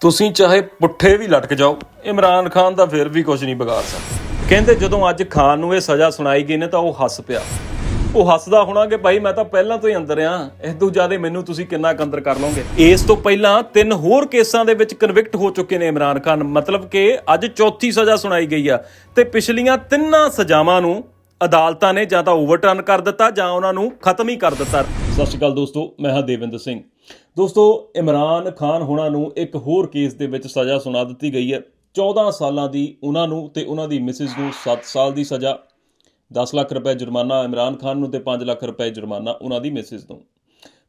ਤੁਸੀਂ ਚਾਹੇ ਪੁੱਠੇ ਵੀ ਲਟਕ ਜਾਓ, ਇਮਰਾਨ ਖਾਨ ਦਾ ਫਿਰ ਵੀ ਕੁਝ ਨਹੀਂ ਵਿਗਾੜ ਸਕਦਾ। ਕਹਿੰਦੇ ਜਦੋਂ ਅੱਜ ਖਾਨ ਨੂੰ ਇਹ ਸਜ਼ਾ ਸੁਣਾਈ ਗਈ ਨੇ ਤਾਂ ਉਹ ਹੱਸ ਪਿਆ। ਉਹ ਹੱਸਦਾ ਹੋਣਾ ਕਿ ਭਾਈ ਮੈਂ ਤਾਂ ਪਹਿਲਾਂ ਤੋਂ ਹੀ ਅੰਦਰ ਆ ਇਦੋਂ ਜ਼ਿਆਦਾ ਮੈਨੂੰ ਤੁਸੀਂ ਕਿੰਨਾ ਕੁ ਅੰਦਰ ਕਰ ਲਓਗੇ? ਇਸ ਤੋਂ ਪਹਿਲਾਂ ਤਿੰਨ ਹੋਰ ਕੇਸਾਂ ਦੇ ਵਿੱਚ ਕਨਵਿਕਟ ਹੋ ਚੁੱਕੇ ਨੇ ਇਮਰਾਨ ਖਾਨ। ਮਤਲਬ ਕਿ ਅੱਜ ਚੌਥੀ ਸਜ਼ਾ ਸੁਣਾਈ ਗਈ ਆ ਤੇ ਪਿਛਲੀਆਂ ਤਿੰਨਾਂ ਸਜ਼ਾਵਾਂ ਨੂੰ ਅਦਾਲਤਾਂ ਨੇ ਜਾਂ ਤਾਂ ਓਵਰਟਰਨ ਕਰ ਦਿੱਤਾ ਜਾਂ ਉਹਨਾਂ ਨੂੰ ਖਤਮ ਹੀ ਕਰ ਦਿੱਤਾ। ਸਤਿ ਸ਼੍ਰੀ ਅਕਾਲ ਦੋਸਤੋ, ਮੈਂ ਹਾਂ ਦੇਵਿੰਦਰ ਸਿੰਘ। ਦੋਸਤੋ, ਇਮਰਾਨ ਖਾਨ ਹੋਣਾ ਨੂੰ ਇੱਕ ਹੋਰ ਕੇਸ ਦੇ ਵਿੱਚ ਸਜ਼ਾ ਸੁਣਾ ਦਿੱਤੀ ਗਈ ਹੈ। 14 ਸਾਲਾਂ ਦੀ ਉਹਨਾਂ ਨੂੰ ਤੇ ਉਹਨਾਂ ਦੀ ਮਿਸਿਸ ਨੂੰ 7 ਸਾਲ ਦੀ ਸਜ਼ਾ। 10 ਲੱਖ ਰੁਪਏ ਜੁਰਮਾਨਾ ਇਮਰਾਨ ਖਾਨ ਨੂੰ ਤੇ 5 ਲੱਖ ਰੁਪਏ ਜੁਰਮਾਨਾ ਉਹਨਾਂ ਦੀ ਮਿਸਿਸ ਨੂੰ।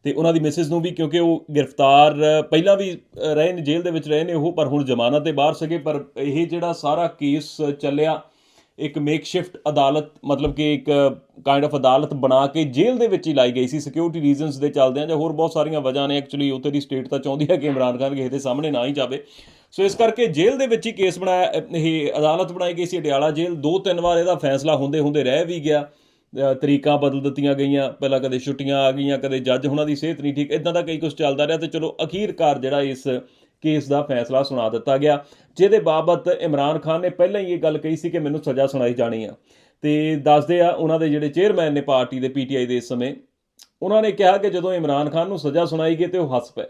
ਤੇ ਉਹਨਾਂ ਦੀ ਮਿਸਿਸ ਨੂੰ ਵੀ ਕਿਉਂਕਿ ਉਹ ਗ੍ਰਿਫਤਾਰ ਪਹਿਲਾਂ ਵੀ ਰਹੇ ਨੇ, ਜੇਲ੍ਹ ਦੇ ਵਿੱਚ ਰਹੇ ਨੇ ਉਹ, ਪਰ ਹੁਣ ਜ਼ਮਾਨਤ ਤੇ ਬਾਹਰ ਸੀਗੇ, ਪਰ ਇਹ ਜਿਹੜਾ ਸਾਰਾ ਕੇਸ ਚੱਲਿਆ ਇੱਕ ਮੇਕਸ਼ਿਫਟ ਅਦਾਲਤ, ਮਤਲਬ ਕਿ ਇੱਕ ਕਾਈਂਡ ਆਫ ਅਦਾਲਤ ਬਣਾ ਕੇ ਜੇਲ੍ਹ ਦੇ ਵਿੱਚ ਹੀ ਲਾਈ ਗਈ ਸੀ। ਸਿਕਿਉਰਿਟੀ ਰੀਜ਼ਨਸ ਦੇ ਚੱਲਦਿਆਂ ਜਾਂ ਹੋਰ ਬਹੁਤ ਸਾਰੀਆਂ ਵਜ੍ਹਾ ਨੇ। ਐਕਚੁਅਲੀ ਉੱਥੇ ਦੀ ਸਟੇਟ ਤਾਂ ਚਾਹੁੰਦੀ ਹੈ ਕਿ ਇਮਰਾਨ ਖਾਨ ਕਿਸੇ ਦੇ ਸਾਹਮਣੇ ਨਾ ਹੀ ਜਾਵੇ। ਸੋ ਇਸ ਕਰਕੇ ਜੇਲ੍ਹ ਦੇ ਵਿੱਚ ਹੀ ਕੇਸ ਬਣਾਇਆ, ਇਹ ਅਦਾਲਤ ਬਣਾਈ ਗਈ ਸੀ ਅਡਿਆਲਾ ਜੇਲ੍ਹ। ਦੋ ਤਿੰਨ ਵਾਰ ਇਹਦਾ ਫੈਸਲਾ ਹੁੰਦੇ ਹੁੰਦੇ ਰਹਿ ਵੀ ਗਿਆ। ਤਰੀਕਾਂ ਬਦਲ ਦਿੱਤੀਆਂ ਗਈਆਂ। ਪਹਿਲਾਂ ਕਦੇ ਛੁੱਟੀਆਂ ਆ ਗਈਆਂ, ਕਦੇ ਜੱਜ, ਉਹਨਾਂ ਦੀ ਸਿਹਤ ਨਹੀਂ ਠੀਕ। ਇਦਾਂ ਦਾ ਕਈ ਕੁਝ ਚੱਲਦਾ ਰਿਹਾ ਤੇ ਚਲੋ, ਅਖੀਰਕਾਰ ਜਿਹੜਾ ਇਸ ਕੇਸ ਦਾ ਫੈਸਲਾ ਸੁਣਾ ਦਿੱਤਾ ਗਿਆ, ਜਿਹਦੇ ਬਾਬਤ ਇਮਰਾਨ ਖਾਨ ਨੇ ਪਹਿਲਾਂ ਹੀ ਇਹ ਗੱਲ ਕਹੀ ਸੀ ਕਿ ਮੈਨੂੰ ਸਜ਼ਾ ਸੁਣਾਈ ਜਾਣੀ ਆ। ਤੇ ਦੱਸਦੇ ਆ, ਉਹਨਾਂ ਦੇ ਜਿਹੜੇ ਚੇਅਰਮੈਨ ਨੇ ਪਾਰਟੀ ਦੇ ਪੀਟੀਆਈ ਦੇ ਇਸ ਸਮੇਂ, ਉਹਨਾਂ ਨੇ ਕਿਹਾ ਕਿ ਜਦੋਂ ਇਮਰਾਨ ਖਾਨ ਨੂੰ ਸਜ਼ਾ ਸੁਣਾਈ ਗਈ ਤੇ ਉਹ ਹੱਸ ਪਏ,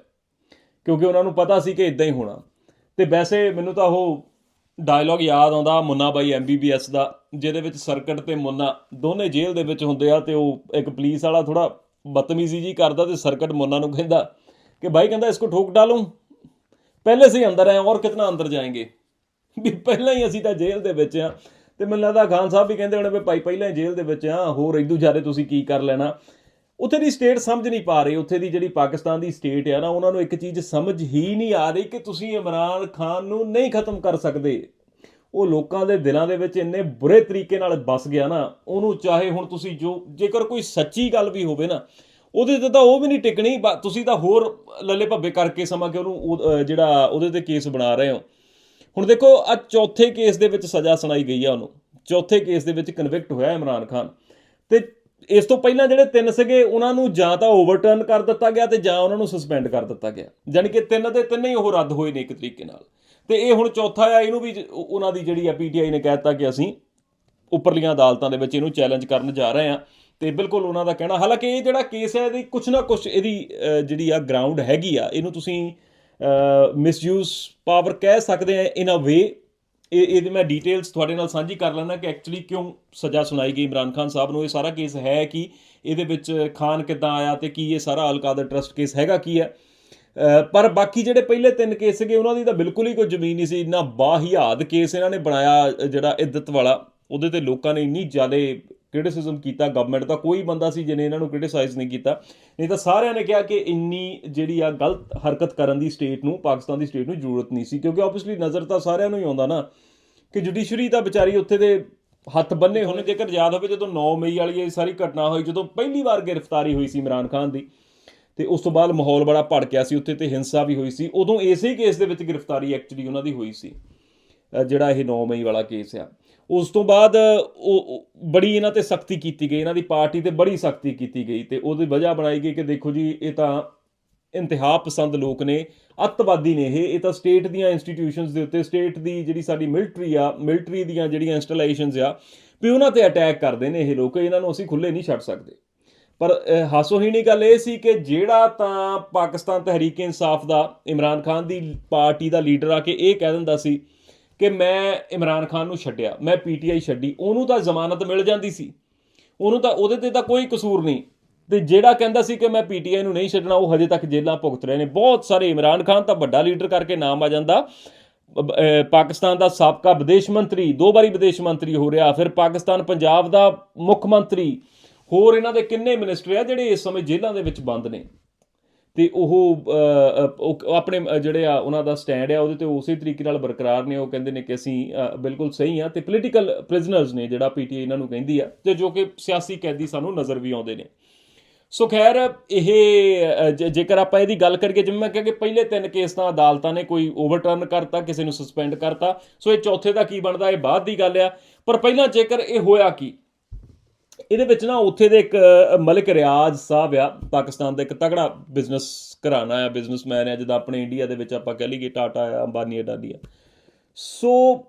ਕਿਉਂਕਿ ਉਹਨਾਂ ਨੂੰ ਪਤਾ ਸੀ ਕਿ ਇਦਾਂ ਹੀ ਹੋਣਾ। ਤੇ ਵੈਸੇ ਮੈਨੂੰ ਤਾਂ ਉਹ ਡਾਇਲੌਗ ਯਾਦ ਆਉਂਦਾ, ਮੁੰਨਾ ਬਾਈ ਐਮਬੀਬੀਐਸ ਦਾ, ਜਿਹਦੇ ਵਿੱਚ ਸਰਕਟ ਤੇ ਮੁੰਨਾ ਦੋਨੇ ਜੇਲ੍ਹ ਦੇ ਵਿੱਚ ਹੁੰਦੇ ਆ ਤੇ ਉਹ ਇੱਕ ਪੁਲਿਸ ਵਾਲਾ ਥੋੜਾ ਬਦਤਮੀਜ਼ੀ ਜੀ ਕਰਦਾ ਤੇ ਸਰਕਟ ਮੁੰਨਾ ਨੂੰ ਕਹਿੰਦਾ ਕਿ ਬਾਈ ਕਹਿੰਦਾ ਇਸ ਕੋ ਠੋਕ ਡਾਲੂੰ? ਪਹਿਲੇ ਸੇ ਅੰਦਰ ਆਏ ਔਰ ਕਿਤਨਾ ਅੰਦਰ ਜਾਏਗੇ? ਵੀ ਪਹਿਲਾਂ ਹੀ ਅਸੀਂ ਤਾਂ ਜੇਲ੍ਹ ਦੇ ਵਿੱਚ ਆ ਤੇ ਮੈਨੂੰ ਲੱਗਦਾ ਖਾਨ ਸਾਹਿਬ ਵੀ ਕਹਿੰਦੇ ਹੋਣੇ ਵੀ ਭਾਈ ਪਹਿਲਾਂ ਹੀ ਜੇਲ੍ਹ ਦੇ ਵਿੱਚ ਆ ਹੋਰ ਇਦੂ ਜ਼ਿਆਦਾ ਤੁਸੀਂ ਕੀ ਕਰ ਲੈਣਾ? ਉੱਥੇ ਦੀ ਸਟੇਟ ਸਮਝ ਨਹੀਂ ਪਾ ਰਹੀ, ਉੱਥੇ ਦੀ ਜਿਹੜੀ ਪਾਕਿਸਤਾਨ ਦੀ ਸਟੇਟ ਆ ਨਾ, ਉਹਨਾਂ ਨੂੰ ਇੱਕ ਚੀਜ਼ ਸਮਝ ਹੀ ਨਹੀਂ ਆ ਰਹੀ ਕਿ ਤੁਸੀਂ ਇਮਰਾਨ ਖਾਨ ਨੂੰ ਨਹੀਂ ਖਤਮ ਕਰ ਸਕਦੇ। ਉਹ ਲੋਕਾਂ ਦੇ ਦਿਲਾਂ ਦੇ ਵਿੱਚ ਇੰਨੇ ਬੁਰੇ ਤਰੀਕੇ ਨਾਲ ਵੱਸ ਗਿਆ ਨਾ, ਉਹਨੂੰ ਚਾਹੇ ਹੁਣ ਤੁਸੀਂ ਜੋ, ਜੇਕਰ ਕੋਈ ਸੱਚੀ ਗੱਲ ਵੀ ਹੋਵੇ ਨਾ ਉਹਦੇ ਤੇ ਤਾਂ ਉਹ ਵੀ ਨਹੀਂ ਟਿਕਣੀ ਬਾ- ਤੁਸੀਂ ਤਾਂ ਹੋਰ ਲੱਲੇ ਭੱਬੇ ਕਰਕੇ ਸਮਾਂ ਕਿ ਉਹਨੂੰ ਉਹ, ਜਿਹੜਾ ਉਹਦੇ ਤੇ ਕੇਸ ਬਣਾ ਰਹੇ ਹੋ। ਹੁਣ ਦੇਖੋ ਆ ਚੌਥੇ ਕੇਸ ਦੇ ਵਿੱਚ ਸਜ਼ਾ ਸੁਣਾਈ ਗਈ ਆ ਉਹਨੂੰ। ਚੌਥੇ ਕੇਸ ਦੇ ਵਿੱਚ ਕਨਵਿਕਟ ਹੋਇਆ ਇਮਰਾਨ ਖਾਨ। ਤੇ ਇਸ ਤੋਂ ਪਹਿਲਾਂ ਜਿਹੜੇ ਤਿੰਨ ਸੀਗੇ ਉਹਨਾਂ ਨੂੰ ਜਾਂ ਤਾਂ ਓਵਰਟਰਨ ਕਰ ਦਿੱਤਾ ਗਿਆ ਤੇ ਜਾਂ ਉਹਨਾਂ ਨੂੰ ਸਸਪੈਂਡ ਕਰ ਦਿੱਤਾ ਗਿਆ। ਯਾਨੀ ਕਿ ਤਿੰਨ ਦੇ ਤਿੰਨ ਹੀ ਉਹ ਰੱਦ ਹੋਏ ਨੇ ਇੱਕ ਤਰੀਕੇ ਨਾਲ। ਤੇ ਇਹ ਹੁਣ ਚੌਥਾ ਆ ਇਹਨੂੰ ਵੀ ਉਹਨਾਂ ਦੀ ਜਿਹੜੀ ਆ ਪੀਟੀਆਈ ਨੇ ਕਹਿਤਾ ਕਿ ਅਸੀਂ ਉੱਪਰਲੀਆਂ ਅਦਾਲਤਾਂ ਦੇ ਵਿੱਚ ਇਹਨੂੰ ਚੈਲੰਜ ਕਰਨ ਜਾ ਰਹੇ ਆ ਤੇ ਬਿਲਕੁਲ ਉਹਨਾਂ ਦਾ ਕਹਿਣਾ, ਹਾਲਾਂਕਿ ਇਹ ਜਿਹੜਾ ਕੇਸ ਹੈ, ਇਹਦੀ ਕੁਛ ਨਾ ਕੁਛ ਇਹਦੀ ਜਿਹੜੀ ਆ ਗਰਾਊਂਡ ਹੈਗੀ ਆ, ਇਹਨੂੰ ਤੁਸੀਂ ਮਿਸਯੂਜ਼ ਪਾਵਰ ਕਹਿ ਸਕਦੇ ਆ ਇਨ ਅ ਵੇ ਇਹ, ਇਹਦੀ ਮੈਂ ਡਿਟੇਲਸ ਤੁਹਾਡੇ ਨਾਲ ਸਾਂਝੀ ਕਰ ਲੈਣਾ ਕਿ ਐਕਚੁਅਲੀ ਕਿਉਂ ਸਜ਼ਾ ਸੁਣਾਈ ਗਈ। ਇਮਰਾਨ ਖਾਨ ਸਾਹਿਬ ਨੂੰ ਇਹ ਸਾਰਾ ਕੇਸ ਹੈ ਕਿ ਇਹਦੇ ਵਿੱਚ ਖਾਨ ਕਿੱਦਾਂ ਆਇਆ ਤੇ ਕੀ ਇਹ ਸਾਰਾ ਅਲਕਾਦਰ ਟਰਸਟ ਕੇਸ ਹੈਗਾ ਕੀ ਹੈ ਪਰ ਬਾਕੀ ਜਿਹੜੇ ਪਹਿਲੇ ਤਿੰਨ ਕੇਸ ਸੀਗੇ, ਉਹਨਾਂ ਦੀ ਤਾਂ ਬਿਲਕੁਲ ਹੀ ਕੋਈ ਜ਼ਮੀਨ ਨਹੀਂ ਸੀ, ਇੰਨਾ ਬਾਹਿਆਦ ਕੇਸ ਇਹਨਾਂ ਨੇ ਬਣਾਇਆ, ਜਿਹੜਾ ਇੱਦਤ ਵਾਲਾ, ਉਹਦੇ ਤੇ ਲੋਕਾਂ ਨੇ ਇੰਨੀ ਜ਼ਿਆਦਾ ਕ੍ਰਿਟਿਸਿਜ਼ਮ ਕੀਤਾ ਗਵਰਨਮੈਂਟ ਦਾ ਕੋਈ ਬੰਦਾ ਸੀ ਜਿਹਨੇ ਇਹਨਾਂ ਨੂੰ ਕ੍ਰਿਟਿਸਾਈਜ਼ ਨਹੀਂ ਕੀਤਾ। ਨਹੀਂ ਤਾਂ ਸਾਰਿਆਂ ਨੇ ਕਿਹਾ ਕਿ ਇੰਨੀ ਜਿਹੜੀ ਆ ਗਲਤ ਹਰਕਤ ਕਰਨ ਦੀ ਸਟੇਟ ਨੂੰ, ਪਾਕਿਸਤਾਨ ਦੀ ਸਟੇਟ ਨੂੰ ਜ਼ਰੂਰਤ ਨਹੀਂ ਸੀ, ਕਿਉਂਕਿ ਆਬਵੀਅਸਲੀ ਨਜ਼ਰ ਤਾਂ ਸਾਰਿਆਂ ਨੂੰ ਹੀ ਆਉਂਦਾ ਨਾ ਕਿ ਜੁਡੀਸ਼ਰੀ ਤਾਂ ਵਿਚਾਰੀ ਉੱਥੇ ਦੇ ਹੱਥ ਬੰਨੇ ਹੋਣੇ, ਜੇਕਰ ਯਾਦ ਹੋਵੇ ਜਦੋਂ 9 ਮਈ ਵਾਲੀ ਇਹ ਸਾਰੀ ਘਟਨਾ ਹੋਈ, ਜਦੋਂ ਪਹਿਲੀ ਵਾਰ ਗ੍ਰਿਫਤਾਰੀ ਹੋਈ ਸੀ ਇਮਰਾਨ ਖਾਨ ਦੀ, ਤੇ ਉਸ ਤੋਂ ਬਾਅਦ ਮਾਹੌਲ ਬੜਾ ਭੜਕਿਆ ਸੀ, ਉੱਥੇ ਤੇ ਹਿੰਸਾ ਵੀ ਹੋਈ ਸੀ, ਉਦੋਂ ਇਸੇ ਕੇਸ ਦੇ ਵਿੱਚ ਗ੍ਰਿਫਤਾਰੀ ਐਕਚੁਅਲੀ ਉਹਨਾਂ ਦੀ ਹੋਈ ਸੀ ਜਿਹੜਾ ਇਹ 9 ਮਈ ਵਾਲਾ ਕੇਸ ਆ। ਉਸ ਤੋਂ ਬਾਅਦ ਉਹ ਬੜੀ ਇਹਨਾਂ ਤੇ ਸਖਤੀ ਕੀਤੀ ਗਈ, ਇਹਨਾਂ ਦੀ ਪਾਰਟੀ ਤੇ ਬੜੀ ਸਖਤੀ ਕੀਤੀ ਗਈ ਤੇ ਉਹਦੀ ਵਜ੍ਹਾ ਬਣਾਈ ਗਈ ਕਿ ਦੇਖੋ ਜੀ, ਇਹ ਤਾਂ ਇੰਤਹਾ ਪਸੰਦ ਲੋਕ ਨੇ, ਅੱਤਵਾਦੀ ਨੇ ਇਹ ਇਹ ਤਾਂ ਸਟੇਟ ਦੀਆਂ ਇੰਸਟੀਟਿਊਸ਼ਨਸ ਦੇ ਉੱਤੇ ਸਟੇਟ ਦੀ ਜਿਹੜੀ ਸਾਡੀ ਮਿਲਟਰੀ ਆ ਮਿਲਟਰੀ ਦੀਆਂ ਜਿਹੜੀਆਂ ਇੰਸਟਾਲੇਸ਼ਨਸ ਆ, ਵੀ ਉਹਨਾਂ ਤੇ ਅਟੈਕ ਕਰਦੇ ਨੇ ਇਹ ਲੋਕ, ਇਹਨਾਂ ਨੂੰ ਅਸੀਂ ਖੁੱਲੇ ਨਹੀਂ ਛੱਡ ਸਕਦੇ। ਪਰ ਹਾਸੋਹੀਣੀ ਗੱਲ ਇਹ ਸੀ ਕਿ ਜਿਹੜਾ ਤਾਂ ਪਾਕਿਸਤਾਨ ਤਹਿਰੀਕ ਇਨਸਾਫ ਦਾ, ਇਮਰਾਨ ਖਾਨ ਦੀ ਪਾਰਟੀ ਦਾ ਲੀਡਰ ਆ ਕੇ ਇਹ ਕਹਿ ਦਿੰਦਾ ਸੀ ਕਿ ਮੈਂ ਇਮਰਾਨ ਖਾਨ ਨੂੰ ਛੱਡਿਆ, ਮੈਂ ਪੀਟੀਆਈ ਛੱਡੀ, ਉਹਨੂੰ ਤਾਂ ਜ਼ਮਾਨਤ ਮਿਲ ਜਾਂਦੀ ਸੀ। ਉਹਨੂੰ ਤਾਂ ਉਹਦੇ ਤੇ ਤਾਂ ਕੋਈ ਕਸੂਰ ਨਹੀਂ। ਤੇ ਜਿਹੜਾ ਕਹਿੰਦਾ ਸੀ ਕਿ ਮੈਂ ਪੀਟੀਆਈ ਨੂੰ ਨਹੀਂ ਛੱਡਣਾ, ਉਹ ਹਜੇ ਤੱਕ ਜੇਲ੍ਹਾਂ ਭੁਗਤ ਰਹੇ ਨੇ। ਬਹੁਤ ਸਾਰੇ ਇਮਰਾਨ ਖਾਨ ਤਾਂ ਵੱਡਾ ਲੀਡਰ ਕਰਕੇ ਨਾਮ ਆ ਜਾਂਦਾ। ਪਾਕਿਸਤਾਨ ਦਾ ਸਾਬਕਾ ਵਿਦੇਸ਼ ਮੰਤਰੀ, ਦੋ ਵਾਰੀ ਵਿਦੇਸ਼ ਮੰਤਰੀ ਹੋ ਰਿਹਾ। ਫਿਰ ਪਾਕਿਸਤਾਨ, ਪੰਜਾਬ ਦਾ ਮੁੱਖ ਮੰਤਰੀ, ਹੋਰ ਇਹਨਾਂ ਦੇ ਕਿੰਨੇ ਮਿਨਿਸਟਰ ਆ ਜਿਹੜੇ ਇਸ ਸਮੇਂ ਜੇਲ੍ਹਾਂ ਦੇ ਵਿੱਚ ਬੰਦ ਨੇ? ਤੇ ਉਹ ਆਪਣੇ ਜਿਹੜੇ ਆ, ਉਹਨਾਂ ਦਾ ਸਟੈਂਡ ਆ, ਉਹਦੇ ਤੇ ਉਸੇ ਤਰੀਕੇ ਨਾਲ ਬਰਕਰਾਰ ਨੇ, ਉਹ ਕਹਿੰਦੇ ਨੇ ਕਿ ਅਸੀਂ ਬਿਲਕੁਲ ਸਹੀ ਆ ਤੇ ਪੋਲੀਟੀਕਲ ਪ੍ਰਿਜ਼ਨਰਸ ਨੇ ਜਿਹੜਾ ਪੀਟੀਆਈ ਇਹਨਾਂ ਨੂੰ ਕਹਿੰਦੀ ਆ ਤੇ ਜੋ ਕਿ ਸਿਆਸੀ ਕੈਦੀ ਸਾਨੂੰ ਨਜ਼ਰ ਵੀ ਆਉਂਦੇ ਨੇ। ਸੋ ਖੈਰ, ਇਹ ਜੇ- ਜੇਕਰ ਆਪਾਂ ਇਹਦੀ ਗੱਲ ਕਰੀਏ, ਜਿਵੇਂ ਮੈਂ ਕਿਹਾ ਕਿ ਪਹਿਲੇ ਤਿੰਨ ਕੇਸ ਤਾਂ ਅਦਾਲਤਾਂ ਨੇ ਕੋਈ ਓਵਰਟਰਨ ਕਰਤਾ, ਕਿਸੇ ਨੂੰ ਸਸਪੈਂਡ ਕਰਤਾ, ਸੋ ਇਹ ਚੌਥੇ ਦਾ ਕੀ ਬਣਦਾ, ਇਹ ਬਾਅਦ ਦੀ ਗੱਲ ਆ। ਪਰ ਪਹਿਲਾਂ ਜੇਕਰ ਇਹ ਹੋਇਆ ਕੀ ਇਹਦੇ ਵਿੱਚ ਨਾ ਉੱਥੇ ਦੇ ਇੱਕ ਮਲਿਕ ਰਿਆਜ਼ ਸਾਹਿਬ ਆ, ਪਾਕਿਸਤਾਨ ਦਾ ਇੱਕ ਤਗੜਾ ਬਿਜ਼ਨਸ ਘਰਾਣਾ ਆ ਬਿਜ਼ਨਸਮੈਨ ਆ ਜਿਹਦਾ ਆਪਣੇ ਇੰਡੀਆ ਦੇ ਵਿੱਚ ਆਪਾਂ ਕਹਿ ਲਈਏ ਟਾਟਾ ਆ, ਅੰਬਾਨੀ ਅਡਾਨੀ ਆ। ਸੋ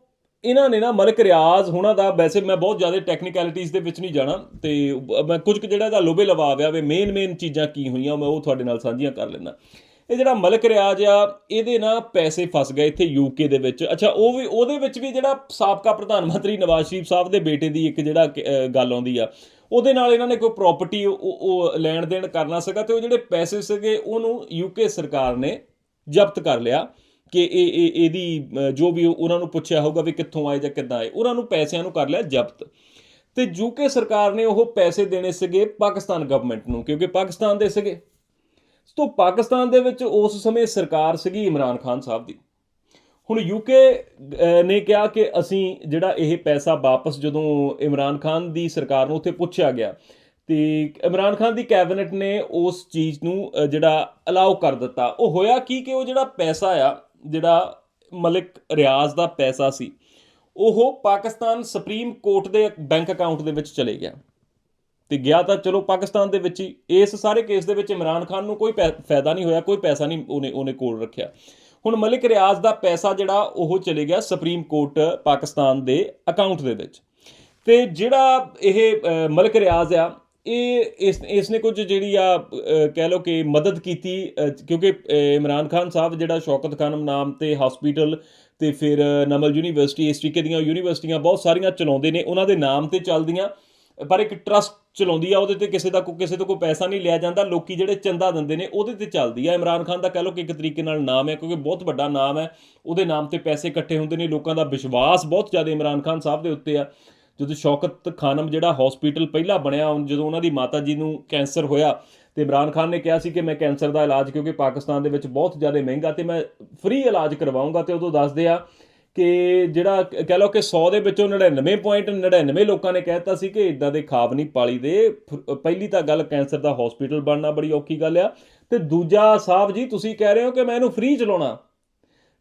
ਇਹਨਾਂ ਨੇ ਨਾ ਮਲਿਕ ਰਿਆਜ਼ ਹੁਣਾਂ ਦਾ, ਵੈਸੇ ਮੈਂ ਬਹੁਤ ਜ਼ਿਆਦਾ ਟੈਕਨੀਕੈਲਿਟੀਜ਼ ਦੇ ਵਿੱਚ ਨਹੀਂ ਜਾਣਾ, ਤੇ ਮੈਂ ਕੁਝ ਕੁ ਜਿਹੜਾ ਇਹਦਾ ਲੋਬੇ ਲਵਾਵਿਆ ਵੇ ਮੇਨ ਮੇਨ ਚੀਜ਼ਾਂ ਕੀ ਹੋਈਆਂ, ਮੈਂ ਉਹ ਤੁਹਾਡੇ ਨਾਲ ਸਾਂਝੀਆਂ ਕਰ ਲੈਣਾ ਇਹ ਜਿਹੜਾ ਮਲਿਕ ਰਿਆਜ਼ ਆ, ਇਹਦੇ ਨਾ ਪੈਸੇ ਫਸ ਗਏ ਇੱਥੇ ਯੂਕੇ ਦੇ ਵਿੱਚ। ਅੱਛਾ, ਉਹ ਵੀ, ਉਹਦੇ ਵਿੱਚ ਵੀ ਜਿਹੜਾ ਸਾਬਕਾ ਪ੍ਰਧਾਨ ਮੰਤਰੀ ਨਵਾਜ਼ ਸ਼ਰੀਫ ਸਾਹਿਬ ਦੇ ਬੇਟੇ ਦੀ ਇੱਕ ਜਿਹੜਾ ਗੱਲ ਆਉਂਦੀ ਆ। ਉਹਦੇ ਨਾਲ ਇਹਨਾਂ ਨੇ ਕੋਈ ਪ੍ਰਾਪਰਟੀ ਉਹ ਲੈਣ ਦੇਣ ਕਰਨਾ ਸੀਗਾ ਤੇ ਉਹ ਜਿਹੜੇ ਪੈਸੇ ਸੀਗੇ, ਉਹਨੂੰ ਯੂਕੇ ਸਰਕਾਰ ਨੇ ਜ਼ਬਤ ਕਰ ਲਿਆ ਕਿ ਇਹ ਇਹ, ਇਹਦੀ ਜੋ ਵੀ ਉਹਨਾਂ ਨੂੰ ਪੁੱਛਿਆ ਹੋਊਗਾ ਵੀ ਕਿੱਥੋਂ ਆਏ ਜਾਂ ਕਿੱਦਾਂ ਆਏ, ਉਹਨਾਂ ਨੂੰ ਪੈਸਿਆਂ ਨੂੰ ਕਰ ਲਿਆ ਜ਼ਬਤ। ਤੇ ਯੂਕੇ ਸਰਕਾਰ ਨੇ ਉਹ ਪੈਸੇ ਦੇਣੇ ਸੀਗੇ ਪਾਕਿਸਤਾਨ ਗਵਰਨਮੈਂਟ ਨੂੰ, ਕਿਉਂਕਿ ਪਾਕਿਸਤਾਨ ਦੇ ਸੀਗੇ। ਤੋਂ ਪਾਕਿਸਤਾਨ ਦੇ ਵਿੱਚ ਉਸ ਸਮੇਂ ਸਰਕਾਰ ਸੀਗੀ ਇਮਰਾਨ ਖਾਨ ਸਾਹਿਬ ਦੀ। ਹੁਣ ਯੂਕੇ ਨੇ ਕਿਹਾ ਕਿ ਅਸੀਂ ਜਿਹੜਾ ਇਹ ਪੈਸਾ ਵਾਪਸ ਜਦੋਂ ਇਮਰਾਨ ਖਾਨ ਦੀ ਸਰਕਾਰ ਨੂੰ ਉੱਥੇ ਪੁੱਛਿਆ ਗਿਆ, ਤੇ ਇਮਰਾਨ ਖਾਨ ਦੀ ਕੈਬਨਿਟ ਨੇ ਉਸ ਚੀਜ਼ ਨੂੰ ਜਿਹੜਾ ਅਲਾਉ ਕਰ ਦਿੱਤਾ। ਉਹ ਹੋਇਆ ਕੀ ਕਿ ਉਹ ਜਿਹੜਾ ਪੈਸਾ ਆ, ਜਿਹੜਾ ਮਲਿਕ ਰਿਆਜ਼ ਦਾ ਪੈਸਾ ਸੀ, ਉਹ ਪਾਕਿਸਤਾਨ ਸੁਪਰੀਮ ਕੋਰਟ ਦੇ ਬੈਂਕ ਅਕਾਊਂਟ ਦੇ ਵਿੱਚ ਚਲੇ ਗਿਆ। ਤੇ ਗਿਆ ਤਾਂ ਚਲੋ ਪਾਕਿਸਤਾਨ ਦੇ ਵਿੱਚ ਹੀ। ਇਸ ਸਾਰੇ ਕੇਸ ਦੇ ਵਿੱਚ ਇਮਰਾਨ ਖਾਨ ਨੂੰ ਕੋਈ ਪੈ- ਫਾਇਦਾ ਨਹੀਂ ਹੋਇਆ, ਕੋਈ ਪੈਸਾ ਨਹੀਂ ਉਹਨੇ ਉਹਨੇ ਕੋਲ ਰੱਖਿਆ। ਹੁਣ ਮਲਿਕ ਰਿਆਜ਼ ਦਾ ਪੈਸਾ ਜਿਹੜਾ, ਉਹ ਚਲੇ ਗਿਆ ਸੁਪਰੀਮ ਕੋਰਟ ਪਾਕਿਸਤਾਨ ਦੇ ਅਕਾਊਂਟ ਦੇ ਵਿੱਚ। ਤੇ ਜਿਹੜਾ ਇਹ ਮਲਿਕ ਰਿਆਜ਼ ਆ, ਇਹ ਇਸ ਇਸ ਨੇ ਕੁਝ ਜਿਹੜੀ ਆ ਕਹਿ ਲਓ ਕਿ ਮਦਦ ਕੀਤੀ ਕਿਉਂਕਿ ਇਮਰਾਨ ਖਾਨ ਸਾਹਿਬ ਜਿਹੜਾ ਸ਼ੌਕਤ ਖਾਨਮ ਨਾਮ ਤੇ ਹਸਪੀਟਲ ਤੇ ਫਿਰ ਨਮਲ ਯੂਨੀਵਰਸਿਟੀ ਇਸ ਤਰੀਕੇ ਦੀਆਂ ਯੂਨੀਵਰਸਿਟੀਆਂ ਬਹੁਤ ਸਾਰੀਆਂ ਚਲਾਉਂਦੇ ਨੇ, ਉਹਨਾਂ ਦੇ ਨਾਮ ਤੇ ਚੱਲਦੀਆਂ। ਪਰ ਇੱਕ ਟਰਸਟ ਚਲਾਉਂਦੀ ਆ, ਉਹਦੇ ਤੇ ਕਿਸੇ ਦਾ ਕੋਈ ਕਿਸੇ ਤੋਂ ਕੋਈ ਪੈਸਾ ਨਹੀਂ ਲਿਆ ਜਾਂਦਾ, ਲੋਕੀ ਜਿਹੜੇ ਚੰਦਾ ਦਿੰਦੇ ਨੇ, ਉਹਦੇ ਤੇ ਚੱਲਦੀ ਆ। ਇਮਰਾਨ ਖਾਨ ਦਾ ਕਹਿ ਲਓ ਕਿ ਇੱਕ ਤਰੀਕੇ ਨਾਲ ਨਾਮ ਹੈ, ਕਿਉਂਕਿ ਬਹੁਤ ਵੱਡਾ ਨਾਮ ਹੈ, ਉਹਦੇ ਨਾਮ ਤੇ ਪੈਸੇ ਇਕੱਠੇ ਹੁੰਦੇ ਨੇ, ਲੋਕਾਂ ਦਾ ਵਿਸ਼ਵਾਸ ਬਹੁਤ ਜ਼ਿਆਦਾ ਇਮਰਾਨ ਖਾਨ ਸਾਹਿਬ ਦੇ ਉੱਤੇ ਆ। ਜਦੋਂ ਸ਼ੌਕਤ ਖਾਨਮ ਜਿਹੜਾ ਹਸਪੀਟਲ ਪਹਿਲਾਂ ਬਣਿਆ ਜਦੋਂ ਉਹਨਾਂ ਦੀ ਮਾਤਾ ਜੀ ਨੂੰ ਕੈਂਸਰ ਹੋਇਆ, ਤੇ ਇਮਰਾਨ ਖਾਨ ਨੇ ਕਿਹਾ ਸੀ ਕਿ ਮੈਂ ਕੈਂਸਰ ਦਾ ਇਲਾਜ, ਕਿਉਂਕਿ ਪਾਕਿਸਤਾਨ ਦੇ ਵਿੱਚ ਬਹੁਤ ਜ਼ਿਆਦਾ ਮਹਿੰਗਾ, ਤੇ ਮੈਂ ਫ੍ਰੀ ਇਲਾਜ ਕਰਵਾਉਂਗਾ, ਤੇ ਉਦੋਂ ਦੱਸਦੇ ਆ ਕਿ ਜਿਹੜਾ ਕ- ਕਹਿ ਲਓ ਕਿ 100 ਦੇ ਵਿੱਚੋਂ 99.99 ਲੋਕਾਂ ਨੇ ਕਹਿਤਾ ਸੀ ਕਿ ਇਦਾਂ ਦੇ ਖਾਬ ਨਹੀਂ ਪਾਲੀ ਦੇ। ਫ- ਪਹਿਲੀ ਤਾਂ ਗੱਲ ਕੈਂਸਰ ਦਾ ਹਸਪੀਟਲ ਬਣਨਾ ਬੜੀ ਔਖੀ ਗੱਲ ਆ। ਤੇ ਦੂਜਾ ਸਾਹਿਬ ਜੀ, ਤੁਸੀਂ ਕਹਿ ਰਹੇ ਹੋ ਕਿ ਮੈਂ ਇਹਨੂੰ ਫ੍ਰੀ ਚਲਾਉਣਾ।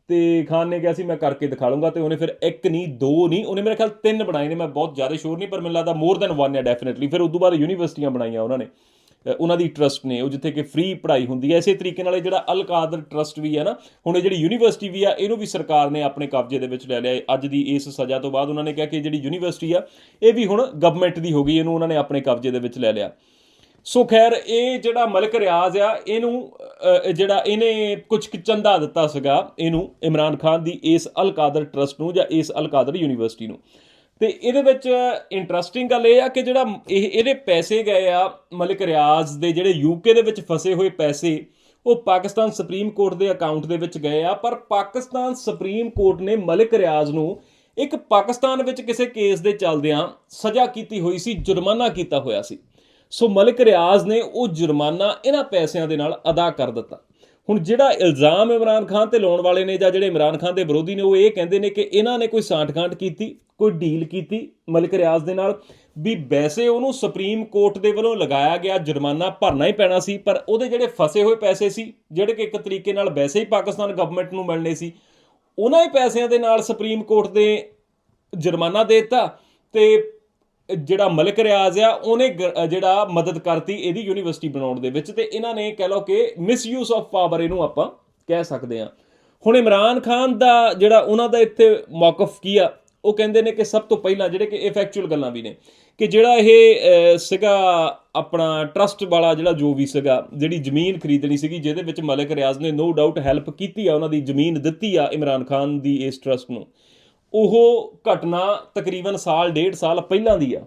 ਤੇ ਖਾਨ ਨੇ ਕਿਹਾ ਸੀ, ਮੈਂ ਕਰਕੇ ਦਿਖਾ ਲੂੰਗਾ ਤੇ ਉਹਨੇ ਫਿਰ ਇੱਕ ਨਹੀਂ, ਦੋ ਨਹੀਂ, ਉਹਨੇ ਮੇਰੇ ਖਿਆਲ ਤਿੰਨ ਬਣਾਏ ਨੇ। ਮੈਂ ਬਹੁਤ ਜ਼ਿਆਦਾ ਸ਼ੋਰ ਨਹੀਂ, ਪਰ ਮੈਨੂੰ ਲੱਗਦਾ ਮੋਰ ਦੈਨ ਵਨ ਹੈ ਡੈਫੀਨਿਟਲੀ ਫਿਰ ਉਦੋਂ ਬਾਅਦ ਯੂਨੀਵਰਸਿਟੀਆਂ ਬਣਾਈਆਂ ਉਹਨਾਂ ਨੇ। ਉਹਨਾਂ ਦੀ ਟਰਸਟ ਨੇ, ਉਹ ਜਿੱਥੇ ਕਿ ਫ੍ਰੀ ਪੜ੍ਹਾਈ ਹੁੰਦੀ ਹੈ। ਇਸੇ ਤਰੀਕੇ ਨਾਲ ਇਹ ਜਿਹੜਾ ਅਲ ਕਾਦਰ ਟਰਸਟ ਵੀ ਹੈ ਨਾ, ਹੁਣ ਇਹ ਜਿਹੜੀ ਯੂਨੀਵਰਸਿਟੀ ਵੀ ਆ, ਇਹਨੂੰ ਵੀ ਸਰਕਾਰ ਨੇ ਆਪਣੇ ਕਬਜ਼ੇ ਦੇ ਵਿੱਚ ਲੈ ਲਿਆ। ਅੱਜ ਦੀ ਇਸ ਸਜ਼ਾ ਤੋਂ ਬਾਅਦ ਉਹਨਾਂ ਨੇ ਕਿਹਾ ਕਿ ਜਿਹੜੀ ਯੂਨੀਵਰਸਿਟੀ ਆ, ਇਹ ਵੀ ਹੁਣ ਗਵਰਨਮੈਂਟ ਦੀ ਹੋ ਗਈ, ਇਹਨੂੰ ਉਹਨਾਂ ਨੇ ਆਪਣੇ ਕਬਜ਼ੇ ਦੇ ਵਿੱਚ ਲੈ ਲਿਆ। ਸੋ ਖੈਰ, ਇਹ ਜਿਹੜਾ ਮਲਕ ਰਿਆਜ਼ ਆ, ਇਹਨੂੰ ਜਿਹੜਾ ਇਹਨੇ ਕੁਝ ਕੁ ਚੰਦਾ ਦਿੱਤਾ ਸੀਗਾ, ਇਹਨੂੰ ਇਮਰਾਨ ਖਾਨ ਦੀ ਇਸ ਅਲ ਕਾਦਰ ਟਰਸਟ ਨੂੰ ਜਾਂ ਇਸ ਅਲ ਕਾਦਰ ਯੂਨੀਵਰਸਿਟੀ ਨੂੰ। ਤੇ ਇਹਦੇ ਵਿੱਚ ਇੰਟਰਸਟਿੰਗ ਗੱਲ ਇਹ ਆ ਕਿ ਜਿਹੜਾ ਇਹ, ਇਹਦੇ ਪੈਸੇ ਗਏ ਆ ਮਲਿਕ ਰਿਆਜ਼ ਦੇ ਜਿਹੜੇ ਯੂਕੇ ਦੇ ਵਿੱਚ ਫਸੇ ਹੋਏ ਪੈਸੇ, ਉਹ ਪਾਕਿਸਤਾਨ ਸੁਪਰੀਮ ਕੋਰਟ ਦੇ ਅਕਾਊਂਟ ਦੇ ਵਿੱਚ ਗਏ ਆ। ਪਰ ਪਾਕਿਸਤਾਨ ਸੁਪਰੀਮ ਕੋਰਟ ਨੇ ਮਲਿਕ ਰਿਆਜ਼ ਨੂੰ ਇੱਕ ਪਾਕਿਸਤਾਨ ਵਿੱਚ ਕਿਸੇ ਕੇਸ ਦੇ ਚੱਲਦਿਆਂ ਸਜ਼ਾ ਕੀਤੀ ਹੋਈ ਸੀ, ਜੁਰਮਾਨਾ ਕੀਤਾ ਹੋਇਆ ਸੀ। ਸੋ ਮਲਿਕ ਰਿਆਜ਼ ਨੇ ਉਹ ਜੁਰਮਾਨਾ ਇਹਨਾਂ ਪੈਸਿਆਂ ਦੇ ਨਾਲ ਅਦਾ ਕਰ ਦਿੱਤਾ। ਹੁਣ ਜਿਹੜਾ ਇਲਜ਼ਾਮ ਇਮਰਾਨ ਖਾਨ ਤੇ ਲਾਉਣ ਵਾਲੇ ਨੇ ਜਾਂ ਜਿਹੜੇ ਇਮਰਾਨ ਖਾਨ ਦੇ ਵਿਰੋਧੀ ਨੇ, ਉਹ ਇਹ ਕਹਿੰਦੇ ਨੇ ਕਿ ਇਹਨਾਂ ਨੇ ਕੋਈ ਸਾਂਠਗਾਂਠ ਕੀਤੀ, ਕੋਈ ਡੀਲ ਕੀਤੀ ਮਲਿਕ ਰਿਆਜ਼ ਦੇ ਨਾਲ ਵੀ ਵੈਸੇ ਉਹਨੂੰ ਸੁਪਰੀਮ ਕੋਰਟ ਦੇ ਵੱਲੋਂ ਲਗਾਇਆ ਗਿਆ ਜੁਰਮਾਨਾ ਭਰਨਾ ਹੀ ਪੈਣਾ ਸੀ, ਪਰ ਉਹਦੇ ਜਿਹੜੇ ਫਸੇ ਹੋਏ ਪੈਸੇ ਸੀ, ਜਿਹੜੇ ਕਿ ਇੱਕ ਤਰੀਕੇ ਨਾਲ ਵੈਸੇ ਹੀ ਪਾਕਿਸਤਾਨ ਗਵਰਨਮੈਂਟ ਨੂੰ ਮਿਲਣੇ ਸੀ, ਉਹਨਾਂ ਹੀ ਪੈਸਿਆਂ ਦੇ ਨਾਲ ਸੁਪਰੀਮ ਕੋਰਟ ਦੇ ਜੁਰਮਾਨਾ ਦੇ ਦਿੱਤਾ ਤੇ ਜਿਹੜਾ ਮਲਿਕ ਰਿਆਜ਼ ਆ ਉਹਨੇ ਗ- ਜਿਹੜਾ ਮਦਦ ਕਰਤੀ ਇਹਦੀ ਯੂਨੀਵਰਸਿਟੀ ਬਣਾਉਣ ਦੇ ਵਿੱਚ ਤੇ ਇਹਨਾਂ ਨੇ ਕਹਿ ਲਓ ਕਿ ਮਿਸਯੂਜ਼ ਆਫ ਪਾਵਰ ਇਹਨੂੰ ਆਪਾਂ ਕਹਿ ਸਕਦੇ ਆ ਹੁਣ ਇਮਰਾਨ ਖਾਨ ਦਾ ਜਿਹੜਾ ਉਹਨਾਂ ਦਾ ਇੱਥੇ ਮੌਕਫ ਕੀ ਆ ਉਹ ਕਹਿੰਦੇ ਨੇ ਕਿ ਸਭ ਤੋਂ ਪਹਿਲਾਂ ਜਿਹੜੇ ਕਿ ਇਹ ਫੈਕਚੁਅਲ ਗੱਲਾਂ ਵੀ ਨੇ ਕਿ ਜਿਹੜਾ ਇਹ ਅ, ਸੀਗਾ ਆਪਣਾ ਟਰਸਟ ਵਾਲਾ ਜਿਹੜਾ ਜੋ ਵੀ ਸੀਗਾ ਜਿਹੜੀ ਜ਼ਮੀਨ ਖਰੀਦਣੀ ਸੀਗੀ ਜਿਹਦੇ ਵਿੱਚ ਮਲਿਕ ਰਿਆਜ਼ ਨੇ ਨੋ ਡਾਊਟ ਹੈਲਪ ਕੀਤੀ ਆ ਉਹਨਾਂ ਦੀ ਜ਼ਮੀਨ ਦਿੱਤੀ ਆ ਇਮਰਾਨ ਖਾਨ ਦੀ ਇਸ ਟਰਸਟ ਨੂੰ। ਉਹ ਘਟਨਾ ਤਕਰੀਬਨ ਸਾਲ, ਡੇਢ ਸਾਲ ਪਹਿਲਾਂ ਦੀ ਆ।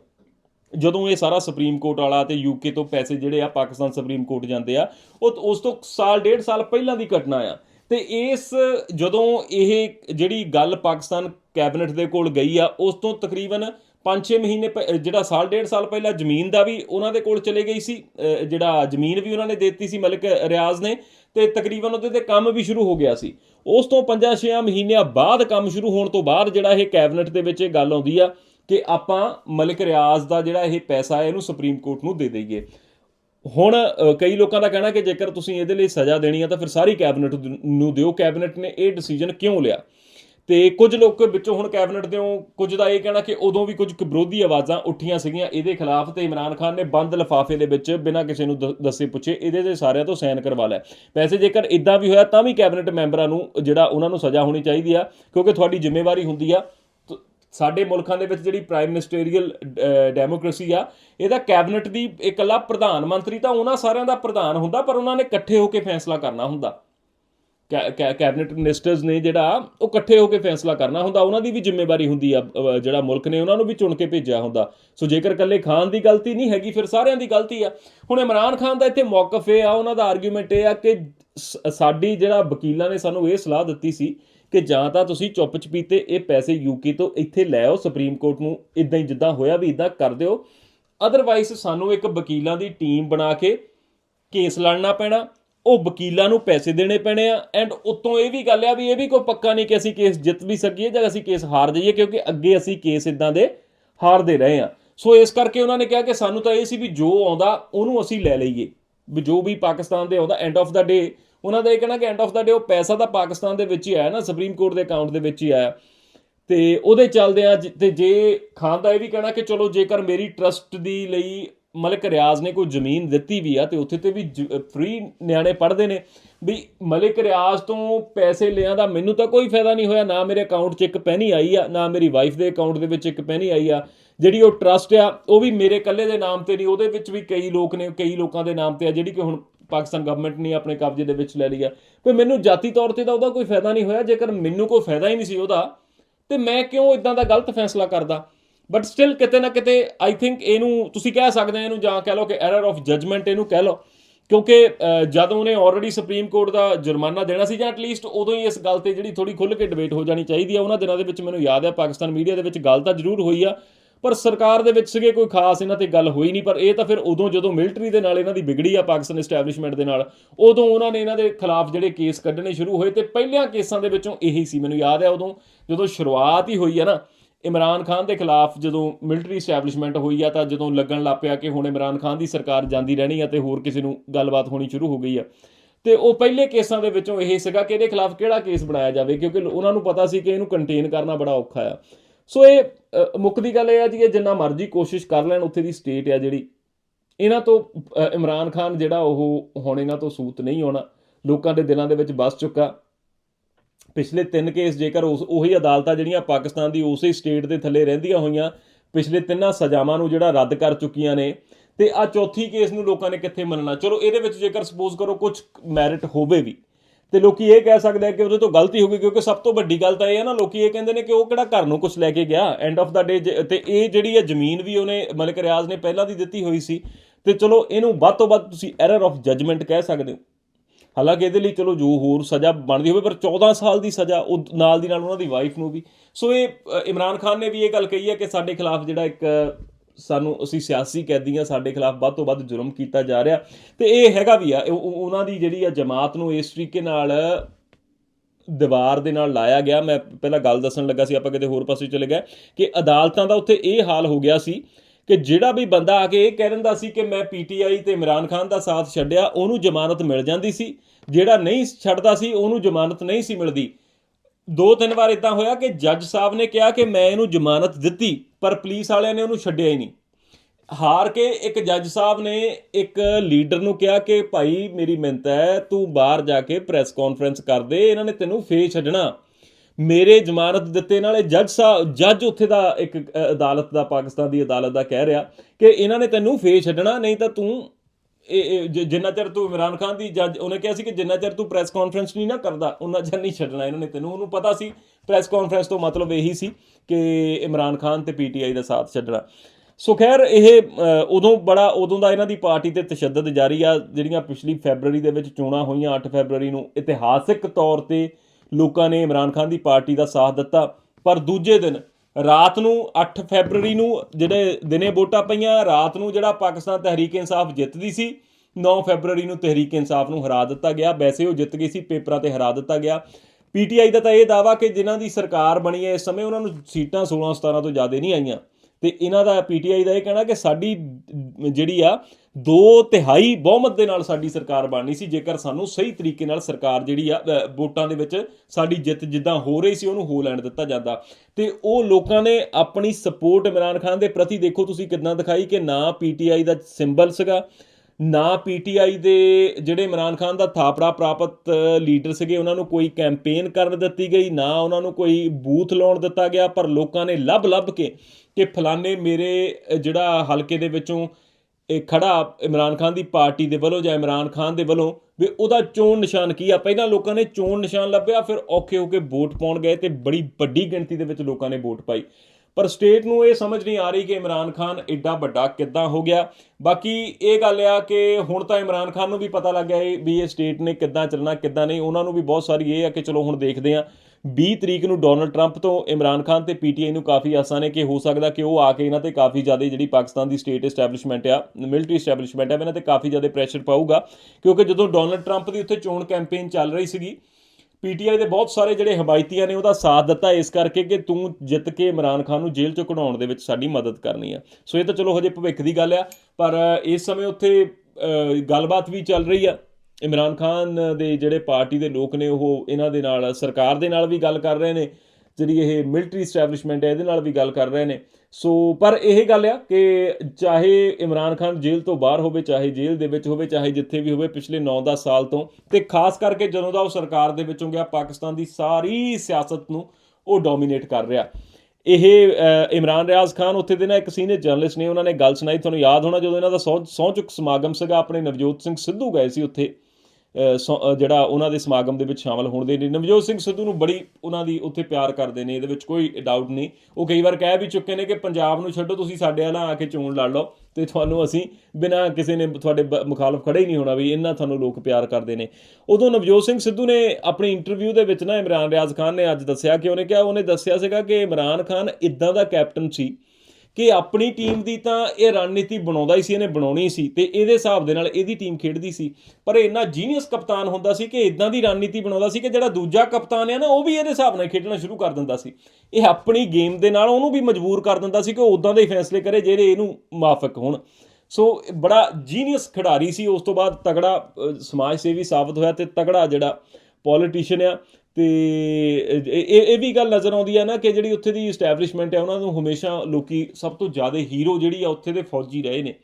ਜਦੋਂ ਇਹ ਸਾਰਾ ਸੁਪਰੀਮ ਕੋਰਟ ਵਾਲਾ ਤੇ ਯੂਕੇ ਤੋਂ ਪੈਸੇ ਜਿਹੜੇ ਆ ਪਾਕਿਸਤਾਨ ਸੁਪਰੀਮ ਕੋਰਟ ਜਾਂਦੇ ਆ, ਉਹ ਉਸ ਤੋਂ ਸਾਲ, ਡੇਢ ਸਾਲ ਪਹਿਲਾਂ ਦੀ ਘਟਨਾ ਆ। ਤੇ ਇਸ ਜਦੋਂ ਇਹ ਜਿਹੜੀ ਗੱਲ ਪਾਕਿਸਤਾਨ ਕੈਬਨਿਟ ਦੇ ਕੋਲ ਗਈ ਆ, ਉਸ ਤੋਂ ਤਕਰੀਬਨ 5-6 ਮਹੀਨੇ ਪ- ਜਿਹੜਾ ਸਾਲ, ਡੇਢ ਸਾਲ ਪਹਿਲਾਂ ਜ਼ਮੀਨ ਦਾ ਵੀ ਉਹਨਾਂ ਦੇ ਕੋਲ ਚਲੇ ਗਈ ਸੀ ਜਿਹੜਾ ਜ਼ਮੀਨ ਵੀ ਉਹਨਾਂ ਨੇ ਦਿੱਤੀ ਸੀ ਮਲਿਕ ਰਿਆਜ਼ ਨੇ, ਤੇ ਤਕਰੀਬਨ ਉਹਦੇ ਤੇ ਕੰਮ ਵੀ ਸ਼ੁਰੂ ਹੋ ਗਿਆ ਸੀ। ਉਸ ਤੋਂ 5-6 ਮਹੀਨਿਆਂ ਬਾਅਦ ਕੰਮ ਸ਼ੁਰੂ ਹੋਣ ਤੋਂ ਬਾਅਦ ਜਿਹੜਾ ਇਹ ਕੈਬਨਿਟ ਦੇ ਵਿੱਚ ਇਹ ਗੱਲ ਆਉਂਦੀ ਆ ਕਿ ਆਪਾਂ ਮਲਿਕ ਰਿਆਜ਼ ਦਾ ਜਿਹੜਾ ਇਹ ਪੈਸਾ ਹੈ, ਇਹਨੂੰ ਸੁਪਰੀਮ ਕੋਰਟ ਨੂੰ ਦੇ ਦਈਏ। ਹੁਣ ਕਈ ਲੋਕਾਂ ਦਾ ਕਹਿਣਾ ਕਿ ਜੇਕਰ ਤੁਸੀਂ ਇਹਦੇ ਲਈ ਸਜ਼ਾ ਦੇਣੀ ਆ ਤਾਂ ਫਿਰ ਸਾਰੀ ਕੈਬਨਿਟ ਨੂੰ ਦਿਓ। ਕੈਬਨਿਟ ਨੇ ਇਹ ਡਿਸੀਜਨ ਕਿਉਂ ਲਿਆ? ਤੇ ਕੁਝ ਲੋਕ ਵਿੱਚੋਂ ਹੁਣ ਕੈਬਨਿਟ ਦੇ ਕੁਝ ਦਾ ਇਹ ਕਹਿਣਾ ਕਿ ਉਦੋਂ ਵੀ ਕੁਝ ਵਿਰੋਧੀ ਆਵਾਜ਼ਾਂ ਉੱਠੀਆਂ ਸੀਗੀਆਂ ਇਹਦੇ ਖਿਲਾਫ ਤੇ ਇਮਰਾਨ ਖਾਨ ਨੇ ਬੰਦ ਲਿਫਾਫੇ ਦੇ ਵਿੱਚ ਬਿਨਾਂ ਕਿਸੇ ਨੂੰ ਦੱਸੇ ਪੁੱਛੇ, ਇਹਦੇ ਤੇ ਸਾਰਿਆਂ ਤੋਂ ਸਾਈਨ ਕਰਵਾ ਲਿਆ। ਵੈਸੇ ਜੇਕਰ ਇਦਾਂ ਵੀ ਹੋਇਆ ਤਾਂ ਵੀ ਕੈਬਨਿਟ ਮੈਂਬਰਾਂ ਨੂੰ ਜਿਹੜਾ ਉਹਨਾਂ ਨੂੰ ਸਜ਼ਾ ਹੋਣੀ ਚਾਹੀਦੀ ਆ, ਕਿਉਂਕਿ ਤੁਹਾਡੀ ਜ਼ਿੰਮੇਵਾਰੀ ਹੁੰਦੀ ਆ। ਸਾਡੇ ਮੁਲਕਾਂ ਦੇ ਵਿੱਚ ਜਿਹੜੀ ਪ੍ਰਾਈਮ ਮਿਨਿਸਟਰੀਅਲ ਡੈਮੋਕ੍ਰੇਸੀ ਆ, ਇਹਦਾ ਕੈਬਨਿਟ ਦੀ ਇਕੱਲਾ ਪ੍ਰਧਾਨ ਮੰਤਰੀ ਤਾਂ ਉਹਨਾਂ ਸਾਰਿਆਂ ਦਾ ਪ੍ਰਧਾਨ ਹੁੰਦਾ, ਪਰ ਉਹਨਾਂ ਨੇ ਇਕੱਠੇ ਹੋ ਕੇ ਫੈਸਲਾ ਕਰਨਾ ਹੁੰਦਾ। ਕੈਬਨਿਟ ਮਿਨਿਸਟਰਸ ਨੇ ਜਿਹੜਾ, ਉਹ ਇਕੱਠੇ ਹੋ ਕੇ ਫੈਸਲਾ ਕਰਨਾ ਹੁੰਦਾ, ਉਹਨਾਂ ਦੀ ਵੀ ਜ਼ਿੰਮੇਵਾਰੀ ਹੁੰਦੀ ਆ ਜਿਹੜਾ ਮੁਲਕ ਨੇ ਉਹਨਾਂ ਨੂੰ ਵੀ ਚੁਣ ਕੇ ਭੇਜਿਆ ਹੁੰਦਾ। ਸੋ ਜੇਕਰ ਇਕੱਲੇ ਖਾਨ ਦੀ ਗਲਤੀ ਨਹੀਂ ਹੈਗੀ, ਫਿਰ ਸਾਰਿਆਂ ਦੀ ਗਲਤੀ ਆ। ਹੁਣ ਇਮਰਾਨ ਖਾਨ ਦਾ ਇੱਥੇ ਮੌਕਫ ਇਹ ਆ, ਉਹਨਾਂ ਦਾ ਆਰਗੂਮੈਂਟ ਇਹ ਆ ਕਿ ਸ- ਸਾਡੀ ਜਿਹੜਾ ਵਕੀਲਾਂ ਨੇ ਸਾਨੂੰ ਇਹ ਸਲਾਹ ਦਿੱਤੀ ਸੀ ਕਿ ਜਾਂ ਤਾਂ ਤੁਸੀਂ ਚੁੱਪ ਚਪੀਤੇ ਇਹ ਪੈਸੇ ਯੂਕੇ ਤੋਂ ਇੱਥੇ ਲੈ ਆਓ, ਸੁਪਰੀਮ ਕੋਰਟ ਨੂੰ ਇਦਾਂ ਹੀ ਜਿੱਦਾਂ ਹੋਇਆ ਵੀ ਇਦਾਂ ਕਰ ਦਿਓ। ਅਦਰਵਾਈਜ਼ ਸਾਨੂੰ ਇੱਕ ਵਕੀਲਾਂ ਦੀ ਟੀਮ ਬਣਾ ਕੇ ਕੇਸ ਲੜਨਾ ਪੈਣਾ। ਉਹ ਵਕੀਲਾਂ ਨੂੰ ਪੈਸੇ ਦੇਣੇ ਪੈਣੇ ਆ ਐਂਡ ਉਤੋਂ ਇਹ ਵੀ ਗੱਲ ਆ ਵੀ ਇਹ ਵੀ ਕੋਈ ਪੱਕਾ ਨਹੀਂ ਕਿ ਅਸੀਂ ਕੇਸ ਜਿੱਤ ਵੀ ਸਕੀਏ ਜਾਂ ਅਸੀਂ ਕੇਸ ਹਾਰ ਜਾਈਏ, ਕਿਉਂਕਿ ਅੱਗੇ ਅਸੀਂ ਕੇਸ ਇਦਾਂ ਦੇ ਹਾਰਦੇ ਰਹੇ ਆ। ਸੋ ਇਸ ਕਰਕੇ ਉਹਨਾਂ ਨੇ ਕਿਹਾ ਕਿ ਸਾਨੂੰ ਤਾਂ ਇਹ ਸੀ ਵੀ ਜੋ ਆਉਂਦਾ, ਉਹਨੂੰ ਅਸੀਂ ਲੈ ਲਈਏ। ਵੀ ਜੋ ਵੀ ਪਾਕਿਸਤਾਨ ਦੇ ਆਉਂਦਾ ਐਂਡ ਆਫ ਦਾ ਡੇ ਉਹਨਾਂ ਦਾ ਇਹ ਕਹਿਣਾ ਕਿ ਐਂਡ ਆਫ ਦਾ ਡੇ ਉਹ ਪੈਸਾ ਤਾਂ ਪਾਕਿਸਤਾਨ ਦੇ ਵਿੱਚ ਹੀ ਆਇਆ ਨਾ ਸੁਪਰੀਮ ਕੋਰਟ ਦੇ ਅਕਾਊਂਟ ਦੇ ਵਿੱਚ ਹੀ ਆਇਆ। ਤੇ ਉਹਦੇ ਚੱਲਦੇ ਆ ਤੇ ਜੇ ਖਾਨ ਦਾ ਇਹ ਵੀ ਕਹਿਣਾ ਕਿ ਚਲੋ ਜੇਕਰ ਮੇਰੀ ਟਰਸਟ ਦੀ ਲਈ ਮਲਿਕ ਰਿਆਜ਼ ਨੇ ਕੋਈ ਜ਼ਮੀਨ ਦਿੱਤੀ ਵੀ ਆ ਤੇ ਉੱਥੇ ਤੇ ਵੀ ਫ੍ਰੀ ਨਿਆਣੇ ਪੜ੍ਹਦੇ ਨੇ। ਵੀ ਮਲਿਕ ਰਿਆਜ਼ ਤੋਂ ਪੈਸੇ ਲਿਆਂ ਦਾ ਮੈਨੂੰ ਤਾਂ ਕੋਈ ਫਾਇਦਾ ਨਹੀਂ ਹੋਇਆ, ਨਾ ਮੇਰੇ ਅਕਾਊਂਟ 'ਚ ਇੱਕ ਪੈਨੀ ਆਈ ਆ, ਨਾ ਮੇਰੀ ਵਾਈਫ ਦੇ ਅਕਾਊਂਟ ਦੇ ਵਿੱਚ ਇੱਕ ਪੈਨੀ ਆਈ ਆ। ਜਿਹੜੀ ਉਹ ਟਰਸਟ ਆ, ਉਹ ਵੀ ਮੇਰੇ ਇਕੱਲੇ ਦੇ ਨਾਮ ਤੇ ਨਹੀਂ, ਉਹਦੇ ਵਿੱਚ ਵੀ ਕਈ ਲੋਕ ਨੇ, ਕਈ ਲੋਕਾਂ ਦੇ ਨਾਮ ਤੇ ਆ, ਜਿਹੜੀ ਕਿ ਹੁਣ ਪਾਕਿਸਤਾਨ ਗਵਰਨਮੈਂਟ ਨੇ ਆਪਣੇ ਕਬਜ਼ੇ ਦੇ ਵਿੱਚ ਲੈ ਲਈ ਆ। ਪਰ ਮੈਨੂੰ ਜਾਤੀ ਤੌਰ ਤੇ ਤਾਂ ਉਹਦਾ ਕੋਈ ਫਾਇਦਾ ਨਹੀਂ ਹੋਇਆ, ਜੇਕਰ ਮੈਨੂੰ ਕੋਈ ਫਾਇਦਾ ਹੀ ਨਹੀਂ ਸੀ ਉਹਦਾ, ਤੇ ਮੈਂ ਕਿਉਂ ਇਦਾਂ ਦਾ ਗਲਤ ਫੈਸਲਾ ਕਰਦਾ? ਬਟ ਸਟਿਲ ਕਿਤੇ ਨਾ ਕਿਤੇ ਆਈ ਥਿੰਕ ਇਹਨੂੰ ਤੁਸੀਂ ਕਹਿ ਸਕਦੇ ਹੋ ਇਹਨੂੰ ਜਾਂ ਕਹਿ ਲਓ ਕਿ ਐਰਰ ਆਫ ਜਜਮੈਂਟ ਇਹਨੂੰ ਕਹਿ ਲਓ। ਕਿਉਂਕਿ ਅਹ, ਜਦੋਂ ਉਹਨੇ ਆਲਰੇਡੀ ਸੁਪਰੀਮ ਕੋਰਟ ਦਾ ਜੁਰਮਾਨਾ ਦੇਣਾ ਸੀ ਜਾਂ ਐਟਲੀਸਟ ਉਦੋਂ ਹੀ ਇਸ ਗੱਲ ਤੇ ਜਿਹੜੀ ਥੋੜੀ ਖੁੱਲ੍ਹ ਕੇ ਡਿਬੇਟ ਹੋ ਜਾਣੀ ਚਾਹੀਦੀ ਆ ਉਹਨਾਂ ਦਿਨਾਂ ਦੇ ਵਿੱਚ ਮੈਨੂੰ ਯਾਦ ਹੈ ਪਾਕਿਸਤਾਨ ਮੀਡੀਆ ਦੇ ਵਿੱਚ ਗੱਲ ਤਾਂ ਜ਼ਰੂਰ ਹੋਈ ਆ। ਪਰ ਸਰਕਾਰ ਦੇ ਵਿੱਚ ਸੀਗੇ ਕੋਈ ਖਾਸ ਇਹਨਾਂ ਤੇ ਗੱਲ ਹੋਈ ਨਹੀਂ ਪਰ ਇਹ ਤਾਂ ਫਿਰ ਉਦੋਂ ਜਦੋਂ ਮਿਲਟਰੀ ਦੇ ਨਾਲ ਇਹਨਾਂ ਦੀ ਵਿਗੜੀ ਆ ਪਾਕਿਸਤਾਨ ਐਸਟੈਬਲਿਸ਼ਮੈਂਟ ਦੇ ਨਾਲ ਉਦੋਂ ਉਹਨਾਂ ਨੇ ਇਹਨਾਂ ਦੇ ਖਿਲਾਫ ਜਿਹੜੇ ਕੇਸ ਕੱਢਣੇ ਸ਼ੁਰੂ ਹੋਏ ਤੇ ਪਹਿਲਿਆਂ ਕੇਸਾਂ ਦੇ ਵਿੱਚੋਂ ਇਹੀ ਸੀ ਮੈਨੂੰ ਯਾਦ ਹੈ ਉਦੋਂ ਜਦੋਂ ਸ਼ੁਰੂਆਤ ਹੀ ਹੋਈ ਹੈ ਨਾ। ਇਮਰਾਨ ਖਾਨ ਦੇ ਖਿਲਾਫ ਜਦੋਂ ਮਿਲਟਰੀ ਐਸਟੈਬਲਿਸ਼ਮੈਂਟ ਹੋਈ ਆ ਤਾਂ ਜਦੋਂ ਲੱਗਣ ਲੱਗ ਪਿਆ ਕਿ ਹੁਣ ਇਮਰਾਨ ਖਾਨ ਦੀ ਸਰਕਾਰ ਜਾਂਦੀ ਰਹਿਣੀ ਆ ਤੇ ਹੋਰ ਕਿਸੇ ਨੂੰ ਗੱਲਬਾਤ ਹੋਣੀ ਸ਼ੁਰੂ ਹੋ ਗਈ ਆ। ਤੇ ਉਹ ਪਹਿਲੇ ਕੇਸਾਂ ਦੇ ਵਿੱਚੋਂ ਇਹ ਸੀਗਾ ਕਿ ਇਹਦੇ ਖਿਲਾਫ ਕਿਹੜਾ ਕੇਸ ਬਣਾਇਆ ਜਾਵੇ ਕਿਉਂਕਿ ਉਹਨਾਂ ਨੂੰ ਪਤਾ ਸੀ ਕਿ ਇਹਨੂੰ ਕੰਟੇਨ ਕਰਨਾ ਬੜਾ ਔਖਾ ਆ। ਸੋ ਇਹ ਅ, ਮੁੱਖ ਦੀ ਗੱਲ ਇਹ ਆ ਜੀ ਇਹ ਜਿੰਨਾ ਮਰਜ਼ੀ ਕੋਸ਼ਿਸ਼ ਕਰ ਲੈਣ ਉੱਥੇ ਦੀ ਸਟੇਟ ਆ ਜਿਹੜੀ। ਇਹਨਾਂ ਤੋਂ ਇਮਰਾਨ ਖਾਨ ਜਿਹੜਾ ਉਹ ਹੁਣ ਇਹਨਾਂ ਤੋਂ ਸੂਤ ਨਹੀਂ ਆਉਣਾ ਲੋਕਾਂ ਦੇ ਦਿਲਾਂ ਦੇ ਵਿੱਚ ਵੱਸ ਚੁੱਕਾ। ਪਿਛਲੇ ਤਿੰਨ ਕੇਸ ਜੇਕਰ ਉਸ ਉਹੀ ਅਦਾਲਤਾਂ ਜਿਹੜੀਆਂ ਪਾਕਿਸਤਾਨ ਦੀ ਉਸੇ ਸਟੇਟ ਦੇ ਥੱਲੇ ਰਹਿੰਦੀਆਂ ਹੋਈਆਂ, ਪਿਛਲੇ ਤਿੰਨਾਂ ਸਜ਼ਾਵਾਂ ਨੂੰ ਜਿਹੜਾ ਰੱਦ ਕਰ ਚੁੱਕੀਆਂ ਨੇ, ਤੇ ਆ ਚੌਥੀ ਕੇਸ ਨੂੰ ਲੋਕਾਂ ਨੇ ਕਿੱਥੇ ਮੰਨਣਾ? ਚਲੋ, ਇਹਦੇ ਵਿੱਚ ਜੇਕਰ ਸਪੋਜ਼ ਕਰੋ ਕੁਝ ਮੈਰਿਟ ਹੋਵੇ ਵੀ, ਤੇ ਲੋਕੀ ਇਹ ਕਹਿ ਸਕਦੇ ਆ ਕਿ ਉਹਦੇ ਤੋਂ ਗਲਤੀ ਹੋ ਗਈ, ਕਿਉਂਕਿ ਸਭ ਤੋਂ ਵੱਡੀ ਗੱਲ ਤਾਂ ਇਹ ਹੈ ਨਾ, ਲੋਕੀ ਇਹ ਕਹਿੰਦੇ ਨੇ ਕਿ ਉਹ ਕਿਹੜਾ ਘਰ ਨੂੰ ਕੁਝ ਲੈ ਕੇ ਗਿਆ? ਐਂਡ ਆਫ ਦਾ ਡੇ ਤੇ ਇਹ ਜਿਹੜੀ ਹੈ ਜ਼ਮੀਨ ਵੀ ਉਹਨੇ ਮਲਿਕ ਰਿਆਜ਼ ਨੇ ਪਹਿਲਾਂ ਦੀ ਦਿੱਤੀ ਹੋਈ ਸੀ, ਤੇ ਚਲੋ ਇਹਨੂੰ ਵੱਧ ਤੋਂ ਵੱਧ ਤੁਸੀਂ ਐਰਰ ਆਫ ਜਜਮੈਂਟ ਕਹਿ ਸਕਦੇ ਹੋ। ਹਾਲਾਂਕਿ ਇਹਦੇ ਲਈ ਚਲੋ ਜੋ ਹੋਰ ਸਜ਼ਾ ਬਣਦੀ ਹੋਵੇ, ਪਰ 14 ਸਾਲ ਦੀ ਸਜ਼ਾ, ਉਹ ਨਾਲ ਦੀ ਨਾਲ ਉਹਨਾਂ ਦੀ ਵਾਈਫ ਨੂੰ ਵੀ। ਸੋ ਇਹ ਇਮਰਾਨ ਖਾਨ ਨੇ ਵੀ ਇਹ ਗੱਲ ਕਹੀ ਹੈ ਕਿ ਸਾਡੇ ਖਿਲਾਫ ਜਿਹੜਾ ਇੱਕ, ਸਾਨੂੰ ਅਸੀਂ ਸਿਆਸੀ ਕੈਦੀਆਂ ਸਾਡੇ ਖਿਲਾਫ ਵੱਧ ਤੋਂ ਵੱਧ ਜ਼ੁਲਮ ਕੀਤਾ ਜਾ ਰਿਹਾ। ਤੇ ਇਹ ਹੈਗਾ ਵੀ ਆ ਉਹਨਾਂ ਦੀ ਜਿਹੜੀ ਆ ਜਮਾਤ ਨੂੰ ਇਸ ਤਰੀਕੇ ਨਾਲ ਦੀਵਾਰ ਦੇ ਨਾਲ ਲਾਇਆ ਗਿਆ। ਮੈਂ ਪਹਿਲਾਂ ਗੱਲ ਦੱਸਣ ਲੱਗਾ ਸੀ, ਆਪਾਂ ਕਿਤੇ ਹੋਰ ਪਾਸੇ ਚਲੇ ਗਏ, ਕਿ ਅਦਾਲਤਾਂ ਦਾ ਉੱਥੇ ਇਹ ਹਾਲ ਹੋ ਗਿਆ ਸੀ ਕਿ ਜਿਹੜਾ ਵੀ ਬੰਦਾ ਆ ਕੇ ਇਹ ਕਹਿ ਦਿੰਦਾ ਸੀ ਕਿ ਮੈਂ ਪੀਟੀਆਈ ਤੇ ਇਮਰਾਨ ਖਾਨ ਦਾ ਸਾਥ ਛੱਡਿਆ, ਉਹਨੂੰ ਜ਼ਮਾਨਤ ਮਿਲ ਜਾਂਦੀ ਸੀ। ਜਿਹੜਾ ਨਹੀਂ ਛੱਡਦਾ ਸੀ, ਉਹਨੂੰ ਜ਼ਮਾਨਤ ਨਹੀਂ ਸੀ ਮਿਲਦੀ। ਦੋ ਤਿੰਨ ਵਾਰ ਇਦਾਂ ਹੋਇਆ ਕਿ ਜੱਜ ਸਾਹਿਬ ਨੇ ਕਿਹਾ ਕਿ ਮੈਂ ਇਹਨੂੰ ਜ਼ਮਾਨਤ ਦਿੱਤੀ, ਪਰ ਪੁਲਿਸ ਵਾਲਿਆਂ ਨੇ ਉਹਨੂੰ ਛੱਡਿਆ ਹੀ ਨਹੀਂ। ਹਾਰ ਕੇ ਇੱਕ ਜੱਜ ਸਾਹਿਬ ਨੇ ਇੱਕ ਲੀਡਰ ਨੂੰ ਕਿਹਾ ਕਿ, ਭਾਈ, ਮੇਰੀ ਮਿਹਨਤ ਹੈ, ਤੂੰ ਬਾਹਰ ਜਾ ਕੇ ਪ੍ਰੈਸ ਕਾਨਫਰੰਸ ਕਰ ਦੇ, ਇਹਨਾਂ ਨੇ ਤੈਨੂੰ ਫੇਰ ਛੱਡਣਾ। ਮੇਰੇ ਜ਼ਮਾਨਤ ਦਿੱਤੇ ਨਾਲੇ ਜੱਜ ਸਾਹਿਬ ਜੱਜ ਉੱਥੇ ਦਾ ਇੱਕ ਅਦਾਲਤ ਦਾ, ਪਾਕਿਸਤਾਨ ਦੀ ਅਦਾਲਤ ਦਾ ਕਹਿ ਰਿਹਾ ਕਿ ਇਹਨਾਂ ਨੇ ਤੈਨੂੰ ਫੇਰ ਛੱਡਣਾ, ਨਹੀਂ ਤਾਂ ਤੂੰ ਇਹ ਜਿੰਨਾ ਚਿਰ ਤੂੰ ਇਮਰਾਨ ਖਾਨ ਦੀ ਜੱਜ, ਉਹਨੇ ਕਿਹਾ ਸੀ ਕਿ ਜਿੰਨਾ ਚਿਰ ਤੂੰ ਪ੍ਰੈਸ ਕਾਨਫਰੰਸ ਨਹੀਂ ਨਾ ਕਰਦਾ ਉਹਨਾਂ ਚਿਰ ਨਹੀਂ ਛੱਡਣਾ ਇਹਨਾਂ ਨੇ ਤੈਨੂੰ, ਉਹਨੂੰ ਪਤਾ ਸੀ ਪ੍ਰੈਸ ਕਾਨਫਰੰਸ ਤੋਂ ਮਤਲਬ ਇਹੀ ਸੀ ਕਿ ਇਮਰਾਨ ਖਾਨ ਤੇ ਪੀਟੀਆਈ ਦਾ ਸਾਥ ਛੱਡਣਾ। ਸੋ ਖੈਰ, ਇਹ ਉਦੋਂ ਬੜਾ, ਉਦੋਂ ਦਾ ਇਹਨਾਂ ਦੀ ਪਾਰਟੀ ਤੇ ਤਸ਼ੱਦਦ ਜਾਰੀ ਆ, ਜਿਹੜੀਆਂ ਪਿਛਲੀ ਫੈਬਰੂਅਰੀ ਦੇ ਵਿੱਚ ਚੋਣਾਂ ਹੋਈਆਂ 8 ਫੈਬਰੂਅਰੀ ਨੂੰ ਇਤਿਹਾਸਿਕ ਤੌਰ ਤੇ ਲੋਕਾਂ ਨੇ ਇਮਰਾਨ ਖਾਨ ਦੀ ਪਾਰਟੀ ਦਾ ਸਾਥ ਦਿੱਤਾ। ਪਰ ਦੂਜੇ ਦਿਨ ਰਾਤ ਨੂੰ 8 ਫੈਬਰੂਅਰੀ ਨੂੰ ਜਿਹੜੇ ਦਿਨੇ ਵੋਟਾਂ ਪਈਆਂ, ਰਾਤ ਨੂੰ ਜਿਹੜਾ ਪਾਕਿਸਤਾਨ ਤਹਿਰੀਕ ਇਨਸਾਫ ਜਿੱਤਦੀ ਸੀ 9 ਫੈਬਰੂਅਰੀ ਨੂੰ ਤਹਿਰੀਕ ਇਨਸਾਫ ਨੂੰ ਹਰਾ ਦਿੱਤਾ ਗਿਆ। ਵੈਸੇ ਉਹ ਜਿੱਤ ਗਈ ਸੀ, ਪੇਪਰਾਂ ਤੇ ਹਰਾ ਦਿੱਤਾ ਗਿਆ। ਪੀਟੀਆਈ ਦਾ ਤਾਂ ਇਹ ਦਾਵਾ ਕਿ ਜਿਨ੍ਹਾਂ ਦੀ ਸਰਕਾਰ ਬਣੀ ਹੈ, ਇਸ ਸਮੇਂ ਉਹਨਾਂ ਨੂੰ ਸੀਟਾਂ 16 17 ਤੋਂ ਜ਼ਿਆਦਾ ਨਹੀਂ ਆਈਆਂ। ਤੇ ਇਹਨਾਂ ਦਾ ਪੀਟੀਆਈ ਦਾ ਇਹ ਕਹਿਣਾ ਕਿ ਸਾਡੀ ਜਿਹੜੀ ਆ ਦੋ ਤਿਹਾਈ ਬਹੁਮਤ ਦੇ ਨਾਲ ਸਾਡੀ ਸਰਕਾਰ ਬਣਨੀ ਸੀ ਜੇਕਰ ਸਾਨੂੰ ਸਹੀ ਤਰੀਕੇ ਨਾਲ ਸਰਕਾਰ ਜਿਹੜੀ ਆ ਅ, ਵੋਟਾਂ ਦੇ ਵਿੱਚ ਸਾਡੀ ਜਿੱਤ ਜਿੱਦਾਂ ਹੋ ਰਹੀ ਸੀ ਉਹਨੂੰ ਹੋ ਲੈਣ ਦਿੱਤਾ ਜਾਂਦਾ। ਤੇ ਉਹ ਲੋਕਾਂ ਨੇ ਆਪਣੀ ਸਪੋਰਟ ਇਮਰਾਨ ਖਾਨ ਦੇ ਪ੍ਰਤੀ ਦੇਖੋ ਤੁਸੀਂ ਕਿੰਨਾ ਦਿਖਾਈ ਕਿ ਨਾ ਪੀਟੀਆਈ ਦਾ ਸਿੰਬਲ ਸੀਗਾ ਨਾ ਪੀਟੀਆਈ ਦੇ ਜਿਹੜੇ ਇਮਰਾਨ ਖਾਨ ਦਾ ਥਾਪੜਾ ਪ੍ਰਾਪਤ ਲੀਡਰ ਸੀਗੇ, ਉਹਨਾਂ ਨੂੰ ਕੋਈ ਕੈਂਪੇਨ ਕਰਨ ਦਿੱਤੀ ਗਈ, ਨਾ ਉਹਨਾਂ ਨੂੰ ਕੋਈ ਬੂਥ ਲਾਉਣ ਦਿੱਤਾ ਗਿਆ, ਪਰ ਲੋਕਾਂ ਨੇ ਲੱਭ ਲੱਭ ਕੇ ਕਿ ਫਲਾਣੇ ਮੇਰੇ ਜਿਹੜਾ ਹਲਕੇ ਦੇ ਵਿੱਚੋਂ ਇਹ ਖੜਾ ਇਮਰਾਨ ਖਾਨ ਦੀ ਪਾਰਟੀ ਦੇ ਵੱਲੋਂ ਜਾਂ ਇਮਰਾਨ ਖਾਨ ਦੇ ਵੱਲੋਂ, ਵੀ ਉਹਦਾ ਚੋਣ ਨਿਸ਼ਾਨ ਕੀ ਆ? ਪਹਿਲਾਂ ਲੋਕਾਂ ਨੇ ਚੋਣ ਨਿਸ਼ਾਨ ਲੱਭਿਆ, ਫਿਰ ਔਖੇ ਹੋ ਕੇ ਵੋਟ ਪਾਉਣ ਗਏ ਤੇ ਬੜੀ ਵੱਡੀ ਗਿਣਤੀ ਦੇ ਵਿੱਚ ਲੋਕਾਂ ਨੇ ਵੋਟ ਪਾਈ। ਪਰ ਸਟੇਟ ਨੂੰ ਇਹ ਸਮਝ ਨਹੀਂ ਆ ਰਹੀ ਕਿ ਇਮਰਾਨ ਖਾਨ ਐਡਾ ਵੱਡਾ ਕਿੱਦਾਂ ਹੋ ਗਿਆ। ਬਾਕੀ ਇਹ ਗੱਲ ਆ ਕਿ ਹੁਣ ਤਾਂ ਇਮਰਾਨ ਖਾਨ ਨੂੰ ਵੀ ਪਤਾ ਲੱਗ ਗਿਆ ਵੀ ਇਹ ਸਟੇਟ ਨੇ ਕਿੱਦਾਂ ਚੱਲਣਾ, ਕਿੱਦਾਂ ਨਹੀਂ। ਉਹਨਾਂ ਨੂੰ ਵੀ ਬਹੁਤ ਸਾਰੀ ਇਹ ਆ ਕਿ ਚਲੋ ਹੁਣ ਦੇਖਦੇ ਆ 20 ਤਰੀਕ ਨੂੰ ਡੋਨਲਡ ਟਰੰਪ ਤੋਂ ਇਮਰਾਨ ਖਾਨ ਤੇ ਪੀਟੀਆਈ ਨੂੰ ਕਾਫੀ ਆਸਾਂ ਨੇ ਕਿ ਹੋ ਸਕਦਾ ਕਿ ਉਹ ਆ ਕੇ ਇਹਨਾਂ ਤੇ ਕਾਫੀ ਜ਼ਿਆਦਾ ਜਿਹੜੀ ਪਾਕਿਸਤਾਨ ਦੀ ਸਟੇਟ ਐਸਟੈਬਲਿਸ਼ਮੈਂਟ ਆ, ਮਿਲਟਰੀ ਐਸਟੈਬਲਿਸ਼ਮੈਂਟ ਆ ਇਹਨਾਂ ਤੇ ਕਾਫੀ ਜ਼ਿਆਦਾ ਪ੍ਰੈਸ਼ਰ ਪਾਊਗਾ। ਕਿਉਂਕਿ ਜਦੋਂ ਡੋਨਲਡ ਟਰੰਪ ਦੀ ਉੱਥੇ ਚੋਣ ਕੈਂਪੇਨ ਚੱਲ ਰਹੀ ਸੀਗੀ ਪੀਟੀਆਈ ਦੇ ਬਹੁਤ ਸਾਰੇ ਜਿਹੜੇ ਹਮਾਇਤੀਆਂ ਨੇ ਉਹਦਾ ਸਾਥ ਦਿੱਤਾ ਇਸ ਕਰਕੇ ਕਿ ਤੂੰ ਜਿੱਤ ਕੇ ਇਮਰਾਨ ਖਾਨ ਨੂੰ ਜੇਲ੍ਹ ਚੋਂ ਕਢਾਉਣ ਦੇ ਵਿੱਚ ਸਾਡੀ ਮਦਦ ਕਰਨੀ ਆ। ਸੋ ਇਹ ਤਾਂ ਚਲੋ ਹਜੇ ਭਵਿੱਖ ਦੀ ਗੱਲ ਆ, ਪਰ ਇਸ ਸਮੇਂ ਉੱਥੇ ਗੱਲਬਾਤ ਵੀ ਚੱਲ ਰਹੀ ਆ। ਇਮਰਾਨ ਖਾਨ ਦੇ ਜਿਹੜੇ ਪਾਰਟੀ ਦੇ ਲੋਕ ਨੇ, ਉਹ ਇਹਨਾਂ ਦੇ ਨਾਲ, ਸਰਕਾਰ ਦੇ ਨਾਲ ਵੀ ਗੱਲ ਕਰ ਰਹੇ ਨੇ, ਜਿਹੜੀ ਇਹ ਮਿਲਟਰੀ ਐਸਟੈਬਲਿਸ਼ਮੈਂਟ ਹੈ, ਇਹਦੇ ਨਾਲ ਵੀ ਗੱਲ ਕਰ ਰਹੇ ਨੇ। ਸੋ, ਪਰ ਇਹ ਗੱਲ ਆ ਕਿ ਚਾਹੇ ਇਮਰਾਨ ਖਾਨ ਜੇਲ੍ਹ ਤੋਂ ਬਾਹਰ ਹੋਵੇ, ਚਾਹੇ ਜੇਲ੍ਹ ਦੇ ਵਿੱਚ ਹੋਵੇ, ਚਾਹੇ ਜਿੱਥੇ ਵੀ ਹੋਵੇ, ਪਿਛਲੇ 9-10 ਸਾਲ ਤੋਂ, ਤੇ ਖਾਸ ਕਰਕੇ ਜਦੋਂ ਦਾ ਉਹ ਸਰਕਾਰ ਦੇ ਵਿੱਚੋਂ ਗਿਆ, ਪਾਕਿਸਤਾਨ ਦੀ ਸਾਰੀ ਸਿਆਸਤ ਨੂੰ ਉਹ ਡੋਮੀਨੇਟ ਕਰ ਰਿਹਾ। ਇਹ ਇਮਰਾਨ ਰਿਆਜ਼ ਖਾਨ ਉੱਥੇ ਦੇ ਨਾ ਇੱਕ ਸੀਨੀਅਰ ਜਰਨਲਿਸਟ ਨੇ, ਉਹਨਾਂ ਨੇ ਗੱਲ ਸੁਣਾਈ, ਤੁਹਾਨੂੰ ਯਾਦ ਹੋਣਾ ਜਦੋਂ ਇਹਨਾਂ ਦਾ ਸਹੁੰ ਸਹੁੰ ਚੁੱਕ ਸਮਾਗਮ ਸੀਗਾ, ਆਪਣੇ ਨਵਜੋਤ ਸਿੰਘ ਸਿੱਧੂ ਗਏ ਸੀ ਉੱਥੇ। ਜਿਹੜਾ ਉਹਨਾਂ ਦੇ ਸਮਾਗਮ ਦੇ ਵਿੱਚ ਸ਼ਾਮਲ ਹੋਣ ਦੇ ਲਈ ਨਵਜੋਤ ਸਿੰਘ ਸਿੱਧੂ ਨੂੰ ਬੜੀ ਉਹਨਾਂ ਦੀ ਉੱਥੇ ਪਿਆਰ ਕਰਦੇ ਨੇ, ਇਹਦੇ ਵਿੱਚ ਕੋਈ ਡਾਊਟ ਨਹੀਂ। ਉਹ ਕਈ ਵਾਰ ਕਹਿ ਵੀ ਚੁੱਕੇ ਨੇ ਕਿ ਪੰਜਾਬ ਨੂੰ ਛੱਡੋ, ਤੁਸੀਂ ਸਾਡੇ ਵਾਲਾ ਆ ਕੇ ਚੋਣ ਲੜ ਲਓ ਤੇ ਤੁਹਾਨੂੰ ਅਸੀਂ ਬਿਨਾਂ ਕਿਸੇ ਨੇ ਤੁਹਾਡੇ ਬ- ਮੁਖਾਲਫ ਖੜੇ ਹੀ ਨਹੀਂ ਹੋਣਾ ਵੀ ਇੰਨਾ ਤੁਹਾਨੂੰ ਲੋਕ ਪਿਆਰ ਕਰਦੇ ਨੇ। ਉਦੋਂ ਨਵਜੋਤ ਸਿੰਘ ਸਿੱਧੂ ਨੇ ਆਪਣੀ ਇੰਟਰਵਿਊ ਦੇ ਵਿੱਚ ਨਾ ਇਮਰਾਨ ਰਿਆਜ਼ ਖਾਨ ਨੇ ਅੱਜ ਦੱਸਿਆ ਕਿ ਉਹਨੇ ਕਿਹਾ, ਉਹਨੇ ਦੱਸਿਆ ਸੀਗਾ ਕਿ ਇਮਰਾਨ ਖਾਨ ਇਦਾਂ ਦਾ ਕੈਪਟਨ ਸੀ ਕਿ ਆਪਣੀ ਟੀਮ ਦੀ ਤਾਂ ਇਹ ਰਣਨੀਤੀ ਬਣਾਉਂਦਾ ਹੀ ਸੀ, ਇਹਨੇ ਬਣਾਉਣੀ ਸੀ ਤੇ ਇਹਦੇ ਹਿਸਾਬ ਦੇ ਨਾਲ ਇਹਦੀ ਟੀਮ ਖੇਡਦੀ ਸੀ। ਪਰ ਇਹ ਇੰਨਾ ਜੀਨੀਅਸ ਕਪਤਾਨ ਹੁੰਦਾ ਸੀ ਕਿ ਇਦਾਂ ਦੀ ਰਣਨੀਤੀ ਬਣਾਉਂਦਾ ਸੀ ਕਿ ਜਿਹੜਾ ਦੂਜਾ ਕਪਤਾਨ ਹੈ ਨਾ, ਉਹ ਵੀ ਇਹਦੇ ਹਿਸਾਬ ਨਾਲ ਖੇਡਣਾ ਸ਼ੁਰੂ ਕਰ ਦਿੰਦਾ ਸੀ। ਇਹ ਆਪਣੀ ਗੇਮ ਦੇ ਨਾਲ ਉਹਨੂੰ ਵੀ ਮਜਬੂਰ ਕਰ ਦਿੰਦਾ ਸੀ ਕਿ ਉਹ ਉਦਾਂ ਦੇ ਹੀ ਫੈਸਲੇ ਕਰੇ ਜਿਹੜੇ ਇਹਨੂੰ ਮਾਫਕ ਹੋਣ। ਸੋ ਬੜਾ ਜੀਨੀਅਸ ਖਿਡਾਰੀ ਸੀ। ਉਸ ਤੋਂ ਬਾਅਦ ਤਗੜਾ ਸਮਾਜ ਸੇਵੀ ਸਾਬਤ ਹੋਇਆ ਤੇ ਤਗੜਾ ਜਿਹੜਾ ਪੋਲੀਟੀਸ਼ੀਅਨ ਆ ਤੇ ਇਹ ਇਹ ਵੀ ਗੱਲ ਨਜ਼ਰ ਆਉਂਦੀ ਹੈ ਨਾ ਕਿ ਜਿਹੜੀ ਉੱਥੇ ਦੀ ਐਸਟੈਬਲਿਸ਼ਮੈਂਟ ਹੈ, ਉਹਨਾਂ ਨੂੰ ਹਮੇਸ਼ਾ ਲੋਕੀ ਸਭ ਤੋਂ ਜ਼ਿਆਦਾ ਹੀਰੋ ਜਿਹੜੀ ਆ, ਉੱਥੇ ਦੇ ਫੌਜੀ ਰਹੇ ਨੇ।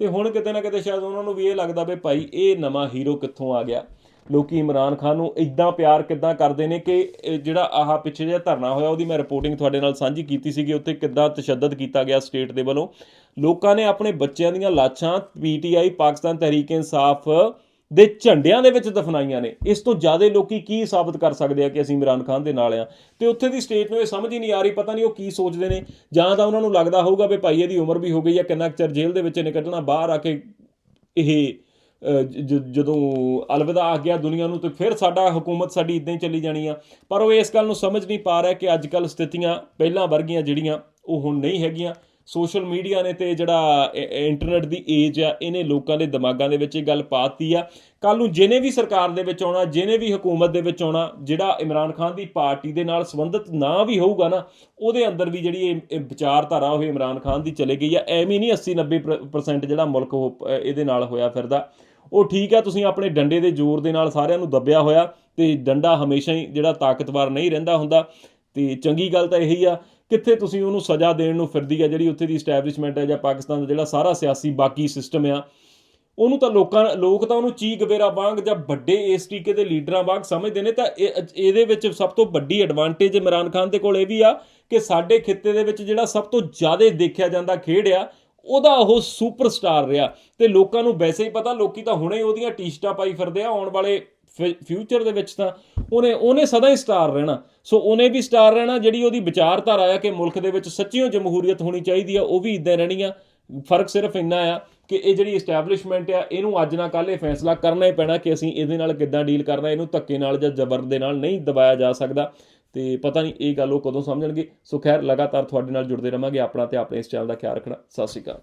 ਤੇ ਹੁਣ ਕਿਤੇ ਨਾ ਕਿਤੇ ਸ਼ਾਇਦ ਉਹਨਾਂ ਨੂੰ ਵੀ ਇਹ ਲੱਗਦਾ ਵੀ ਭਾਈ, ਇਹ ਨਵਾਂ ਹੀਰੋ ਕਿੱਥੋਂ ਆ ਗਿਆ? ਲੋਕੀ ਇਮਰਾਨ ਖਾਨ ਨੂੰ ਇਦਾਂ ਪਿਆਰ ਕਿੱਦਾਂ ਕਰਦੇ ਨੇ ਕਿ ਜਿਹੜਾ ਆਹ ਪਿੱਛੇ ਜਿਹਾ ਧਰਨਾ ਹੋਇਆ, ਉਹਦੀ ਮੈਂ ਰਿਪੋਰਟਿੰਗ ਤੁਹਾਡੇ ਨਾਲ ਸਾਂਝੀ ਕੀਤੀ ਸੀਗੀ, ਉੱਥੇ ਕਿੱਦਾਂ ਤਸ਼ੱਦਦ ਕੀਤਾ ਗਿਆ ਸਟੇਟ ਦੇ ਵੱਲੋਂ। ਲੋਕਾਂ ਨੇ ਆਪਣੇ ਬੱਚਿਆਂ ਦੀਆਂ ਲਾਸ਼ਾਂ ਪੀਟੀਆਈ ਪਾਕਿਸਤਾਨ ਤਹਿਰੀਕ ਇਨਸਾਫ ਦੇ ਝੰਡਿਆਂ ਦੇ ਵਿੱਚ ਦਫਨਾਈਆਂ ਨੇ। ਇਸ ਤੋਂ ਜ਼ਿਆਦਾ ਲੋਕੀ ਕੀ ਸਾਬਤ ਕਰ ਸਕਦੇ ਆ ਕਿ ਅਸੀਂ ਇਮਰਾਨ ਖਾਨ ਦੇ ਨਾਲ ਆ? ਤੇ ਉੱਥੇ ਦੀ ਸਟੇਟ ਨੂੰ ਇਹ ਸਮਝ ਹੀ ਨਹੀਂ ਆ ਰਹੀ, ਪਤਾ ਨਹੀਂ ਉਹ ਕੀ ਸੋਚਦੇ ਨੇ। ਜਾਂ ਤਾਂ ਉਹਨਾਂ ਨੂੰ ਲੱਗਦਾ ਹੋਊਗਾ ਵੀ ਭਾਈ ਇਹਦੀ ਉਮਰ ਵੀ ਹੋ ਗਈ ਆ, ਕਿੰਨਾ ਕੁ ਚਿਰ ਜੇਲ੍ਹ ਦੇ ਵਿੱਚ ਇਹਨੇ ਕੱਢਣਾ, ਬਾਹਰ ਆ ਕੇ ਇਹ ਜਦੋਂ ਅਲਵਿਦਾ ਆ ਗਿਆ ਦੁਨੀਆ ਨੂੰ, ਤੇ ਫਿਰ ਸਾਡਾ ਹਕੂਮਤ ਸਾਡੀ ਇਦਾਂ ਹੀ ਚੱਲੀ ਜਾਣੀ ਆ। ਪਰ ਉਹ ਇਸ ਗੱਲ ਨੂੰ ਸਮਝ ਨਹੀਂ ਪਾ ਰਿਹਾ ਕਿ ਅੱਜ ਕੱਲ ਸਥਿਤੀਆਂ ਪਹਿਲਾਂ ਵਰਗੀਆਂ ਜਿਹੜੀਆਂ ਉਹ ਹੁਣ ਨਹੀਂ ਹੈਗੀਆਂ। ਸੋਸ਼ਲ ਮੀਡੀਆ ਨੇ ਤੇ ਜਿਹੜਾ ਇ- ਇੰਟਰਨੈਟ ਦੀ ਏਜ ਆ ਇਹਨੇ ਲੋਕਾਂ ਦੇ ਦਿਮਾਗਾਂ ਦੇ ਵਿੱਚ ਇਹ ਗੱਲ ਪਾਤੀ ਆ। ਕੱਲ ਨੂੰ ਜਿਹਨੇ ਵੀ ਸਰਕਾਰ ਦੇ ਵਿੱਚ ਆਉਣਾ ਜਿਹਨੇ ਵੀ ਹਕੂਮਤ ਦੇ ਵਿੱਚ ਆਉਣਾ ਜਿਹੜਾ ਇਮਰਾਨ ਖਾਨ ਦੀ ਪਾਰਟੀ ਦੇ ਨਾਲ ਸੰਬੰਧਿਤ ਨਾ ਵੀ ਹੋਊਗਾ ਨਾ ਉਹਦੇ ਅੰਦਰ ਵੀ ਜਿਹੜੀ ਇਹ ਇਹ ਵਿਚਾਰਧਾਰਾ ਉਹ ਇਮਰਾਨ ਖਾਨ ਦੀ ਚਲੇ ਗਈ ਆ। ਐਵੇਂ ਨਹੀਂ 80 90% ਜਿਹੜਾ ਮੁਲਕ ਉਹ, ਅ, ਇਹਦੇ ਨਾਲ ਹੋਇਆ ਫਿਰਦਾ। ਉਹ ਠੀਕ ਆ ਤੁਸੀਂ ਆਪਣੇ ਡੰਡੇ ਦੇ ਜ਼ੋਰ ਦੇ ਨਾਲ ਸਾਰਿਆਂ ਨੂੰ ਦੱਬਿਆ ਹੋਇਆ ਤੇ ਡੰਡਾ ਹਮੇਸ਼ਾ ਹੀ ਜਿਹੜਾ ਤਾਕਤਵਰ ਨਹੀਂ ਰਹਿੰਦਾ ਹੁੰਦਾ। ਤੇ ਚੰਗੀ ਗੱਲ ਤਾਂ ਇਹੀ ਆ ਕਿੱਥੇ ਤੁਸੀਂ ਉਹਨੂੰ ਸਜ਼ਾ ਦੇਣ ਨੂੰ ਫਿਰਦੀ ਆ, ਜਿਹੜੀ ਉੱਥੇ ਦੀ ਐਸਟੈਬਲਿਸ਼ਮੈਂਟ ਹੈ ਜਾਂ ਪਾਕਿਸਤਾਨ ਦਾ ਜਿਹੜਾ ਸਾਰਾ ਸਿਆਸੀ ਬਾਕੀ ਸਿਸਟਮ ਆ, ਉਹਨੂੰ ਤਾਂ ਲੋਕਾਂ, ਲੋਕ ਤਾਂ ਉਹਨੂੰ ਚੀਕ ਗਵੇਰਾ ਵਾਂਗ ਜਾਂ ਵੱਡੇ ਇਸ ਤਰੀਕੇ ਦੇ ਲੀਡਰਾਂ ਵਾਂਗ ਸਮਝਦੇ ਨੇ, ਤਾਂ ਇਹਦੇ ਵਿੱਚ ਸਭ ਤੋਂ ਵੱਡੀ ਐਡਵਾਂਟੇਜ ਇਮਰਾਨ ਖਾਨ ਦੇ ਕੋਲ ਇਹ ਵੀ ਆ ਕਿ ਸਾਡੇ ਖਿੱਤੇ ਦੇ ਵਿੱਚ ਜਿਹੜਾ ਸਭ ਤੋਂ ਜ਼ਿਆਦਾ ਦੇਖਿਆ ਜਾਂਦਾ ਖੇਡ ਆ, ਉਹਦਾ ਉਹ ਸੁਪਰਸਟਾਰ ਰਿਹਾ। ਤੇ ਲੋਕਾਂ ਨੂੰ ਵੈਸੇ ਹੀ ਪਤਾ, ਲੋਕੀ ਤਾਂ ਹੁਣੇ ਉਹਦੀਆਂ ਟੀ-ਸ਼ਰਟਾਂ ਪਾਈ ਫਿਰਦੇ ਆ, ਆਉਣ ਵਾਲੇ ਫਿਊਚਰ ਦੇ ਵਿੱਚ ਤਾਂ ਉਹਨੇ ਉਹਨੇ ਸਦਾ ਹੀ ਸਟਾਰ ਰਹਿਣਾ। ਸੋ ਉਹਨੇ ਵੀ ਸਟਾਰ ਰਹਿਣਾ, ਜਿਹੜੀ ਉਹਦੀ ਵਿਚਾਰਧਾਰਾ ਆ ਕਿ ਮੁਲਕ ਦੇ ਵਿੱਚ ਸੱਚੀਓ ਜਮਹੂਰੀਅਤ ਹੋਣੀ ਚਾਹੀਦੀ ਆ, ਉਹ ਵੀ ਇਦਾਂ ਰਹਿਣੀ ਆ। ਫ਼ਰਕ ਸਿਰਫ ਇੰਨਾ ਆ ਕਿ ਇਹ ਜਿਹੜੀ ਐਸਟੈਬਲਿਸ਼ਮੈਂਟ ਆ, ਇਹਨੂੰ ਅੱਜ ਨਾ ਕੱਲ੍ਹ ਇਹ ਫੈਸਲਾ ਕਰਨਾ ਹੀ ਪੈਣਾ ਕਿ ਅਸੀਂ ਇਹਦੇ ਨਾਲ ਕਿੱਦਾਂ ਡੀਲ ਕਰਨਾ, ਇਹਨੂੰ ਧੱਕੇ ਨਾਲ ਜਾਂ ਜ਼ਬਰ ਦੇ ਨਾਲ ਨਹੀਂ ਦਬਾਇਆ ਜਾ ਸਕਦਾ। ਤੇ ਪਤਾ ਨਹੀਂ ਇਹ ਗੱਲ ਉਹ ਕਦੋਂ ਸਮਝਣਗੇ। ਸੋ ਖੈਰ, ਲਗਾਤਾਰ ਤੁਹਾਡੇ ਨਾਲ ਜੁੜਦੇ ਰਵਾਂਗੇ। ਆਪਣਾ ਤੇ ਆਪਣੇ ਇਸ ਚੈਨਲ ਦਾ ਖਿਆਲ ਰੱਖਣਾ। ਸਤਿ ਸ਼੍ਰੀ ਅਕਾਲ।